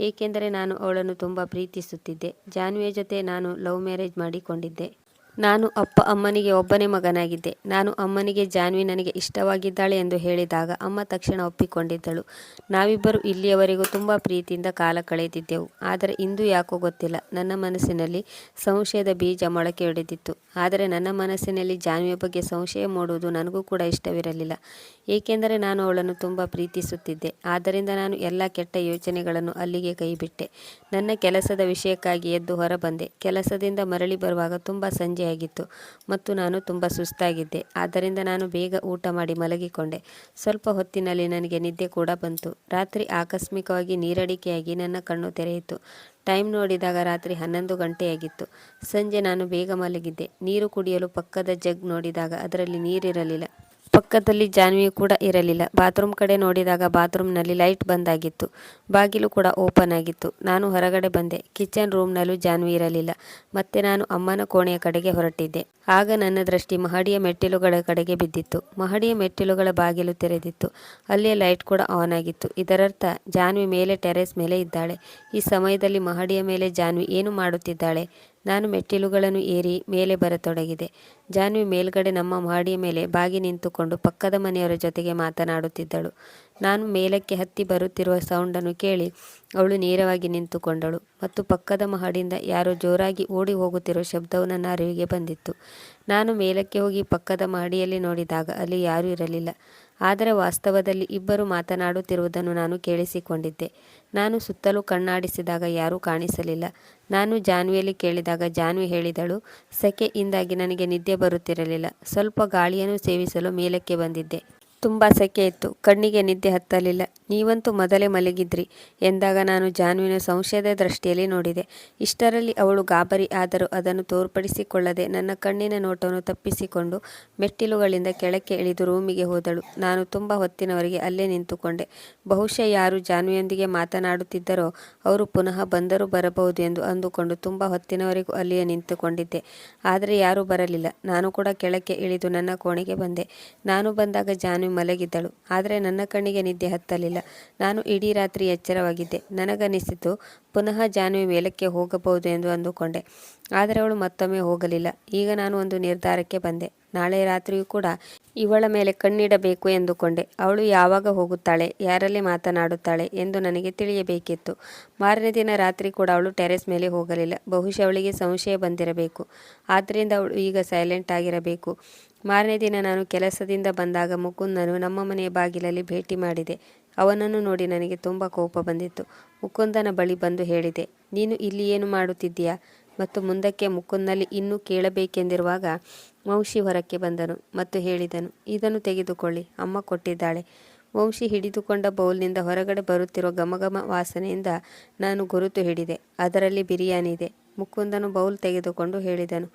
ಏಕೆಂದರೆ ನಾನು ಅವಳನ್ನು ತುಂಬ ಪ್ರೀತಿಸುತ್ತಿದ್ದೆ. ಜಾನ್ವಿಯ ಜೊತೆ ನಾನು ಲವ್ ಮ್ಯಾರೇಜ್ ಮಾಡಿಕೊಂಡಿದ್ದೆ. ನಾನು ಅಪ್ಪ ಅಮ್ಮನಿಗೆ ಒಬ್ಬನೇ ಮಗನಾಗಿದ್ದೆ. ನಾನು ಅಮ್ಮನಿಗೆ, ಜಾನ್ವಿ ನನಗೆ ಇಷ್ಟವಾಗಿದ್ದಾಳೆ ಎಂದು ಹೇಳಿದಾಗ ಅಮ್ಮ ತಕ್ಷಣ ಒಪ್ಪಿಕೊಂಡಿದ್ದಳು. ನಾವಿಬ್ಬರು ಇಲ್ಲಿಯವರೆಗೂ ತುಂಬ ಪ್ರೀತಿಯಿಂದ ಕಾಲ ಕಳೆದಿದ್ದೆವು. ಆದರೆ ಇಂದು ಯಾಕೋ ಗೊತ್ತಿಲ್ಲ. ನನ್ನ ಮನಸ್ಸಿನಲ್ಲಿ ಸಂಶಯದ ಬೀಜ ಮೊಳಕೆ ಹೊಡೆದಿತ್ತು ಆದರೆ ನನ್ನ ಮನಸ್ಸಿನಲ್ಲಿ ಜಾನ್ವಿಯ ಬಗ್ಗೆ ಸಂಶಯ ಮೂಡುವುದು ನನಗೂ ಕೂಡ ಇಷ್ಟವಿರಲಿಲ್ಲ. ಏಕೆಂದರೆ ನಾನು ಅವಳನ್ನು ತುಂಬ ಪ್ರೀತಿಸುತ್ತಿದ್ದೆ. ಆದ್ದರಿಂದ ನಾನು ಎಲ್ಲ ಕೆಟ್ಟ ಯೋಚನೆಗಳನ್ನು ಅಲ್ಲಿಗೆ ಕೈಬಿಟ್ಟೆ. ನನ್ನ ಕೆಲಸದ ವಿಷಯಕ್ಕಾಗಿ ಎದ್ದು ಹೊರಬಂದೆ. ಕೆಲಸದಿಂದ ಮರಳಿ ಬರುವಾಗ ತುಂಬ ಸಂಜೆಯಾಗಿತ್ತು ಮತ್ತು ನಾನು ತುಂಬ ಸುಸ್ತಾಗಿದ್ದೆ. ಆದ್ದರಿಂದ ನಾನು ಬೇಗ ಊಟ ಮಾಡಿ ಮಲಗಿಕೊಂಡೆ. ಸ್ವಲ್ಪ ಹೊತ್ತಿನಲ್ಲಿ ನನಗೆ ನಿದ್ದೆ ಕೂಡ ಬಂತು. ರಾತ್ರಿ ಆಕಸ್ಮಿಕವಾಗಿ ನೀರಡಿಕೆಯಾಗಿ ನನ್ನ ಕಣ್ಣು ತೆರೆಯಿತು. ಟೈಮ್ ನೋಡಿದಾಗ ರಾತ್ರಿ ಹನ್ನೊಂದು ಗಂಟೆಯಾಗಿತ್ತು. ಸಂಜೆ ನಾನು ಬೇಗ ಮಲಗಿದ್ದೆ. ನೀರು ಕುಡಿಯಲು ಪಕ್ಕದ ಜಗ್ ನೋಡಿದಾಗ ಅದರಲ್ಲಿ ನೀರಿರಲಿಲ್ಲ. ಪಕ್ಕದಲ್ಲಿ ಜಾನ್ವಿ ಕೂಡ ಇರಲಿಲ್ಲ. ಬಾತ್ರೂಮ್ ಕಡೆ ನೋಡಿದಾಗ ಬಾತ್ರೂಮ್ನಲ್ಲಿ ಲೈಟ್ ಬಂದಾಗಿತ್ತು. ಬಾಗಿಲು ಕೂಡ ಓಪನ್ ಆಗಿತ್ತು. ನಾನು ಹೊರಗಡೆ ಬಂದೆ. ಕಿಚನ್ ರೂಮ್ನಲ್ಲೂ ಜಾನ್ವಿ ಇರಲಿಲ್ಲ. ಮತ್ತೆ ನಾನು ಅಮ್ಮನ ಕೋಣೆಯ ಕಡೆಗೆ ಹೊರಟಿದ್ದೆ. ಆಗ ನನ್ನ ದೃಷ್ಟಿ ಮಹಡಿಯ ಮೆಟ್ಟಿಲುಗಳ ಕಡೆಗೆ ಬಿದ್ದಿತ್ತು. ಮಹಡಿಯ ಮೆಟ್ಟಿಲುಗಳ ಬಾಗಿಲು ತೆರೆದಿತ್ತು. ಅಲ್ಲಿಯ ಲೈಟ್ ಕೂಡ ಆನ್ ಆಗಿತ್ತು. ಇದರರ್ಥ, ಜಾನ್ವಿ ಮೇಲೆ ಟೆರೆಸ್ ಮೇಲೆ ಇದ್ದಾಳೆ. ಈ ಸಮಯದಲ್ಲಿ ಮಹಡಿಯ ಮೇಲೆ ಜಾನ್ವಿ ಏನು ಮಾಡುತ್ತಿದ್ದಾಳೆ? ನಾನು ಮೆಟ್ಟಿಲುಗಳನ್ನು ಏರಿ ಮೇಲೆ ಬರತೊಡಗಿದೆ. ಜಾನ್ವಿ ಮೇಲ್ಗಡೆ ನಮ್ಮ ಮಹಡಿಯ ಮೇಲೆ ಬಾಗಿ ನಿಂತುಕೊಂಡು ಪಕ್ಕದ ಮನೆಯವರ ಜೊತೆಗೆ ಮಾತನಾಡುತ್ತಿದ್ದಳು. ನಾನು ಮೇಲಕ್ಕೆ ಹತ್ತಿ ಬರುತ್ತಿರುವ ಸೌಂಡನ್ನು ಕೇಳಿ ಅವಳು ನೇರವಾಗಿ ನಿಂತುಕೊಂಡಳು ಮತ್ತು ಪಕ್ಕದ ಮಹಡಿಯಿಂದ ಯಾರೋ ಜೋರಾಗಿ ಓಡಿ ಹೋಗುತ್ತಿರುವ ಶಬ್ದವು ನನ್ನ ಅರಿವಿಗೆ ಬಂದಿತ್ತು. ನಾನು ಮೇಲಕ್ಕೆ ಹೋಗಿ ಪಕ್ಕದ ಮಹಡಿಯಲ್ಲಿ ನೋಡಿದಾಗ ಅಲ್ಲಿ ಯಾರೂ ಇರಲಿಲ್ಲ. ಆದರೆ ವಾಸ್ತವದಲ್ಲಿ ಇಬ್ಬರು ಮಾತನಾಡುತ್ತಿರುವುದನ್ನು ನಾನು ಕೇಳಿಸಿಕೊಂಡಿದ್ದೆ. ನಾನು ಸುತ್ತಲೂ ಕಣ್ಣಾಡಿಸಿದಾಗ ಯಾರೂ ಕಾಣಿಸಲಿಲ್ಲ. ನಾನು ಜಾನ್ವಿಯಲ್ಲಿ ಕೇಳಿದಾಗ ಜಾನ್ವಿ ಹೇಳಿದಳು, ಸೆಕೆಯಿಂದಾಗಿ ನನಗೆ ನಿದ್ದೆ ಬರುತ್ತಿರಲಿಲ್ಲ. ಸ್ವಲ್ಪ ಗಾಳಿಯನ್ನು ಸೇವಿಸಲು ಮೇಲಕ್ಕೆ ಬಂದಿದ್ದೆ. ತುಂಬ ಸೆಕೆ ಇತ್ತು. ಕಣ್ಣಿಗೆ ನಿದ್ದೆ ಹತ್ತಲಿಲ್ಲ. ನೀವಂತೂ ಮೊದಲೇ ಮಲಗಿದ್ರಿ ಎಂದಾಗ ನಾನು ಜಾನ್ವಿನ ಸಂಶಯದ ದೃಷ್ಟಿಯಲ್ಲಿ ನೋಡಿದೆ. ಇಷ್ಟರಲ್ಲಿ ಅವಳು ಗಾಬರಿ ಆದರೂ ಅದನ್ನು ತೋರ್ಪಡಿಸಿಕೊಳ್ಳದೆ ನನ್ನ ಕಣ್ಣಿನ ನೋಟವನ್ನು ತಪ್ಪಿಸಿಕೊಂಡು ಮೆಟ್ಟಿಲುಗಳಿಂದ ಕೆಳಕ್ಕೆ ಇಳಿದು ರೂಮಿಗೆ ಹೋದಳು. ನಾನು ತುಂಬ ಹೊತ್ತಿನವರೆಗೆ ಅಲ್ಲೇ ನಿಂತುಕೊಂಡೆ. ಬಹುಶಃ ಯಾರು ಜಾನ್ವಿಯೊಂದಿಗೆ ಮಾತನಾಡುತ್ತಿದ್ದರೋ ಅವರು ಪುನಃ ಬಂದರೂ ಬರಬಹುದು ಎಂದು ಅಂದುಕೊಂಡು ತುಂಬ ಹೊತ್ತಿನವರೆಗೂ ಅಲ್ಲಿಯೇ ನಿಂತುಕೊಂಡಿದ್ದೆ. ಆದರೆ ಯಾರೂ ಬರಲಿಲ್ಲ. ನಾನು ಕೂಡ ಕೆಳಕ್ಕೆ ಇಳಿದು ನನ್ನ ಕೋಣೆಗೆ ಬಂದೆ. ನಾನು ಬಂದಾಗ ಜಾನ್ವಿ ಮಲಗಿದ್ದಳು. ಆದರೆ ನನ್ನ ಕಣ್ಣಿಗೆ ನಿದ್ದೆ ಹತ್ತಲಿಲ್ಲ. ನಾನು ಇಡೀ ರಾತ್ರಿ ಎಚ್ಚರವಾಗಿದ್ದೆ. ನನಗನಿಸಿತು, ಪುನಃ ಜಾನ್ವಿ ಮೇಲಕ್ಕೆ ಹೋಗಬಹುದು ಎಂದು ಅಂದುಕೊಂಡೆ. ಆದರೆ ಅವಳು ಮತ್ತೊಮ್ಮೆ ಹೋಗಲಿಲ್ಲ. ಈಗ ನಾನು ಒಂದು ನಿರ್ಧಾರಕ್ಕೆ ಬಂದೆ. ನಾಳೆ ರಾತ್ರಿಯೂ ಕೂಡ ಇವಳ ಮೇಲೆ ಕಣ್ಣಿಡಬೇಕು ಎಂದುಕೊಂಡೆ. ಅವಳು ಯಾವಾಗ ಹೋಗುತ್ತಾಳೆ, ಯಾರಲ್ಲಿ ಮಾತನಾಡುತ್ತಾಳೆ ಎಂದು ನನಗೆ ತಿಳಿಯಬೇಕಿತ್ತು. ಮಾರನೇ ದಿನ ರಾತ್ರಿ ಕೂಡ ಅವಳು ಟೆರೆಸ್ ಮೇಲೆ ಹೋಗಲಿಲ್ಲ. ಬಹುಶಃ ಅವಳಿಗೆ ಸಂಶಯ ಬಂದಿರಬೇಕು. ಆದ್ದರಿಂದ ಅವಳು ಈಗ ಸೈಲೆಂಟ್ ಆಗಿರಬೇಕು. ಮಾರನೇ ದಿನ ನಾನು ಕೆಲಸದಿಂದ ಬಂದಾಗ ಮುಕುಂದನು ನಮ್ಮ ಮನೆಯ ಬಾಗಿಲಲ್ಲಿ ಭೇಟಿ ಮಾಡಿದೆ. ಅವನನ್ನು ನೋಡಿ ನನಗೆ ತುಂಬ ಕೋಪ ಬಂದಿತ್ತು. ಮುಕುಂದನ ಬಳಿ ಬಂದು ಹೇಳಿದೆ, ನೀನು ಇಲ್ಲಿ ಏನು ಮಾಡುತ್ತಿದ್ದೀಯಾ? ಮತ್ತು ಮುಂದಕ್ಕೆ ಮುಕುಂದನಲ್ಲಿ ಇನ್ನೂ ಕೇಳಬೇಕೆಂದಿರುವಾಗ ವಂಶಿ ಹೊರಕ್ಕೆ ಬಂದನು ಮತ್ತು ಹೇಳಿದನು, ಇದನ್ನು ತೆಗೆದುಕೊಳ್ಳಿ, ಅಮ್ಮ ಕೊಟ್ಟಿದ್ದಾಳೆ. ವಂಶಿ ಹಿಡಿದುಕೊಂಡ ಬೌಲ್ನಿಂದ ಹೊರಗಡೆ ಬರುತ್ತಿರುವ ಘಮಘಮ ವಾಸನೆಯಿಂದ ನಾನು ಗುರುತು ಹಿಡಿದೆ, ಅದರಲ್ಲಿ ಬಿರಿಯಾನಿ ಇದೆ. ಮುಕುಂದನು ಬೌಲ್ ತೆಗೆದುಕೊಂಡು ಹೇಳಿದನು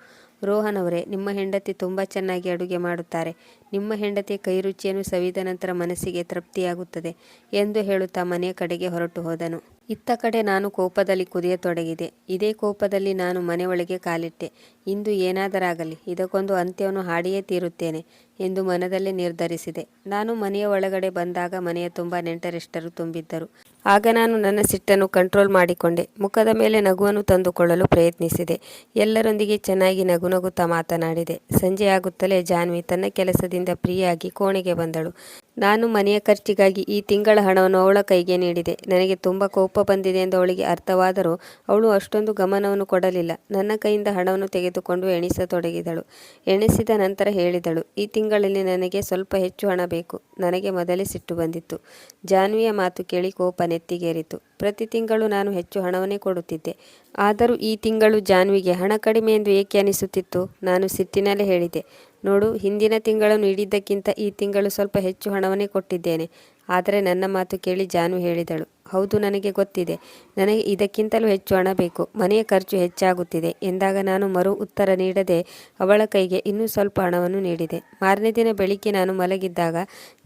ರೋಹನ್ ಅವರೇ ನಿಮ್ಮ ಹೆಂಡತಿ ತುಂಬ ಚೆನ್ನಾಗಿ ಅಡುಗೆ ಮಾಡುತ್ತಾರೆ. ನಿಮ್ಮ ಹೆಂಡತಿ ಕೈರುಚಿಯನ್ನು ಸವಿದ ನಂತರ ಮನಸ್ಸಿಗೆ ತೃಪ್ತಿಯಾಗುತ್ತದೆ ಎಂದು ಹೇಳುತ್ತಾ ಮನೆಯ ಕಡೆಗೆ ಹೊರಟು ಹೋದನು. ಇತ್ತ ಕಡೆ ನಾನು ಕೋಪದಲ್ಲಿ ಕುದಿಯತೊಡಗಿದೆ ಇದೇ ಕೋಪದಲ್ಲಿ ನಾನು ಮನೆ ಒಳಗೆ ಕಾಲಿಟ್ಟೆ. ಇಂದು ಏನಾದರಾಗಲಿ, ಇದಕ್ಕೊಂದು ಅಂತ್ಯವನ್ನು ಹಾಡಿಯೇ ತೀರುತ್ತೇನೆ. ಎಂದು ಮನದಲ್ಲೇ ನಿರ್ಧರಿಸಿದೆ. ನಾನು ಮನೆಯ ಒಳಗಡೆ ಬಂದಾಗ ಮನೆಯ ತುಂಬ ನೆಂಟರಿಷ್ಟರು ತುಂಬಿದ್ದರು. ಆಗ ನಾನು ನನ್ನ ಸಿಟ್ಟನ್ನು ಕಂಟ್ರೋಲ್ ಮಾಡಿಕೊಂಡೆ. ಮುಖದ ಮೇಲೆ ನಗುವನ್ನು ತಂದುಕೊಳ್ಳಲು ಪ್ರಯತ್ನಿಸಿದೆ. ಎಲ್ಲರೊಂದಿಗೆ ಚೆನ್ನಾಗಿ ನಗು ನಗುತ್ತಾ ಮಾತನಾಡಿದೆ. ಸಂಜೆಯಾಗುತ್ತಲೇ ಜಾನ್ವಿ ತನ್ನ ಕೆಲಸದಿಂದ ಪ್ರಿಯಾಗಿ ಕೋಣೆಗೆ ಬಂದಳು. ನಾನು ಮನೆಯ ಖರ್ಚಿಗಾಗಿ ಈ ತಿಂಗಳ ಹಣವನ್ನು ಅವಳ ಕೈಗೆ ನೀಡಿದೆ. ನನಗೆ ತುಂಬ ಕೋಪ ಬಂದಿದೆ ಎಂದು ಅವಳಿಗೆ ಅರ್ಥವಾದರೂ ಅವಳು ಅಷ್ಟೊಂದು ಗಮನವನ್ನು ಕೊಡಲಿಲ್ಲ. ನನ್ನ ಕೈಯಿಂದ ಹಣವನ್ನು ತೆಗೆದುಕೊಂಡು ಎಣಿಸತೊಡಗಿದಳು. ಎಣಿಸಿದ ನಂತರ ಹೇಳಿದಳು, ಈ ತಿಂಗಳಲ್ಲಿ ನನಗೆ ಸ್ವಲ್ಪ ಹೆಚ್ಚು ಹಣ ಬೇಕು. ನನಗೆ ಮೊದಲೇ ಸಿಟ್ಟು ಬಂದಿತ್ತು. ಜಾನ್ವಿಯ ಮಾತು ಕೇಳಿ ಕೋಪ ನೆತ್ತಿಗೇರಿತು. ಪ್ರತಿ ತಿಂಗಳು ನಾನು ಹೆಚ್ಚು ಹಣವನ್ನೇ ಕೊಡುತ್ತಿದ್ದೆ. ಆದರೂ ಈ ತಿಂಗಳು ಜಾನ್ವಿಗೆ ಹಣ ಕಡಿಮೆ ಎಂದು ಏಕೆ ಅನಿಸುತ್ತಿತ್ತು? ನಾನು ಸಿಟ್ಟಿನಲ್ಲೇ ಹೇಳಿದೆ. ನೋಡು, ಹಿಂದಿನ ತಿಂಗಳು ನೀಡಿದ್ದಕ್ಕಿಂತ ಈ ತಿಂಗಳು ಸ್ವಲ್ಪ ಹೆಚ್ಚು ಹಣವನ್ನೇ ಕೊಟ್ಟಿದ್ದೇನೆ. ಆದರೆ ನನ್ನ ಮಾತು ಕೇಳಿ ಜಾನು ಹೇಳಿದಳು, ಹೌದು, ನನಗೆ ಗೊತ್ತಿದೆ. ನನಗೆ ಇದಕ್ಕಿಂತಲೂ ಹೆಚ್ಚು ಹಣ ಬೇಕು. ಮನೆಯ ಖರ್ಚು ಹೆಚ್ಚಾಗುತ್ತಿದೆ. ಎಂದಾಗ ನಾನು ಮರು ಉತ್ತರ ನೀಡದೆ ಅವಳ ಕೈಗೆ ಇನ್ನೂ ಸ್ವಲ್ಪ ಹಣವನ್ನು ನೀಡಿದೆ. ಮಾರನೇ ದಿನ ಬೆಳಿಗ್ಗೆ ನಾನು ಮಲಗಿದ್ದಾಗ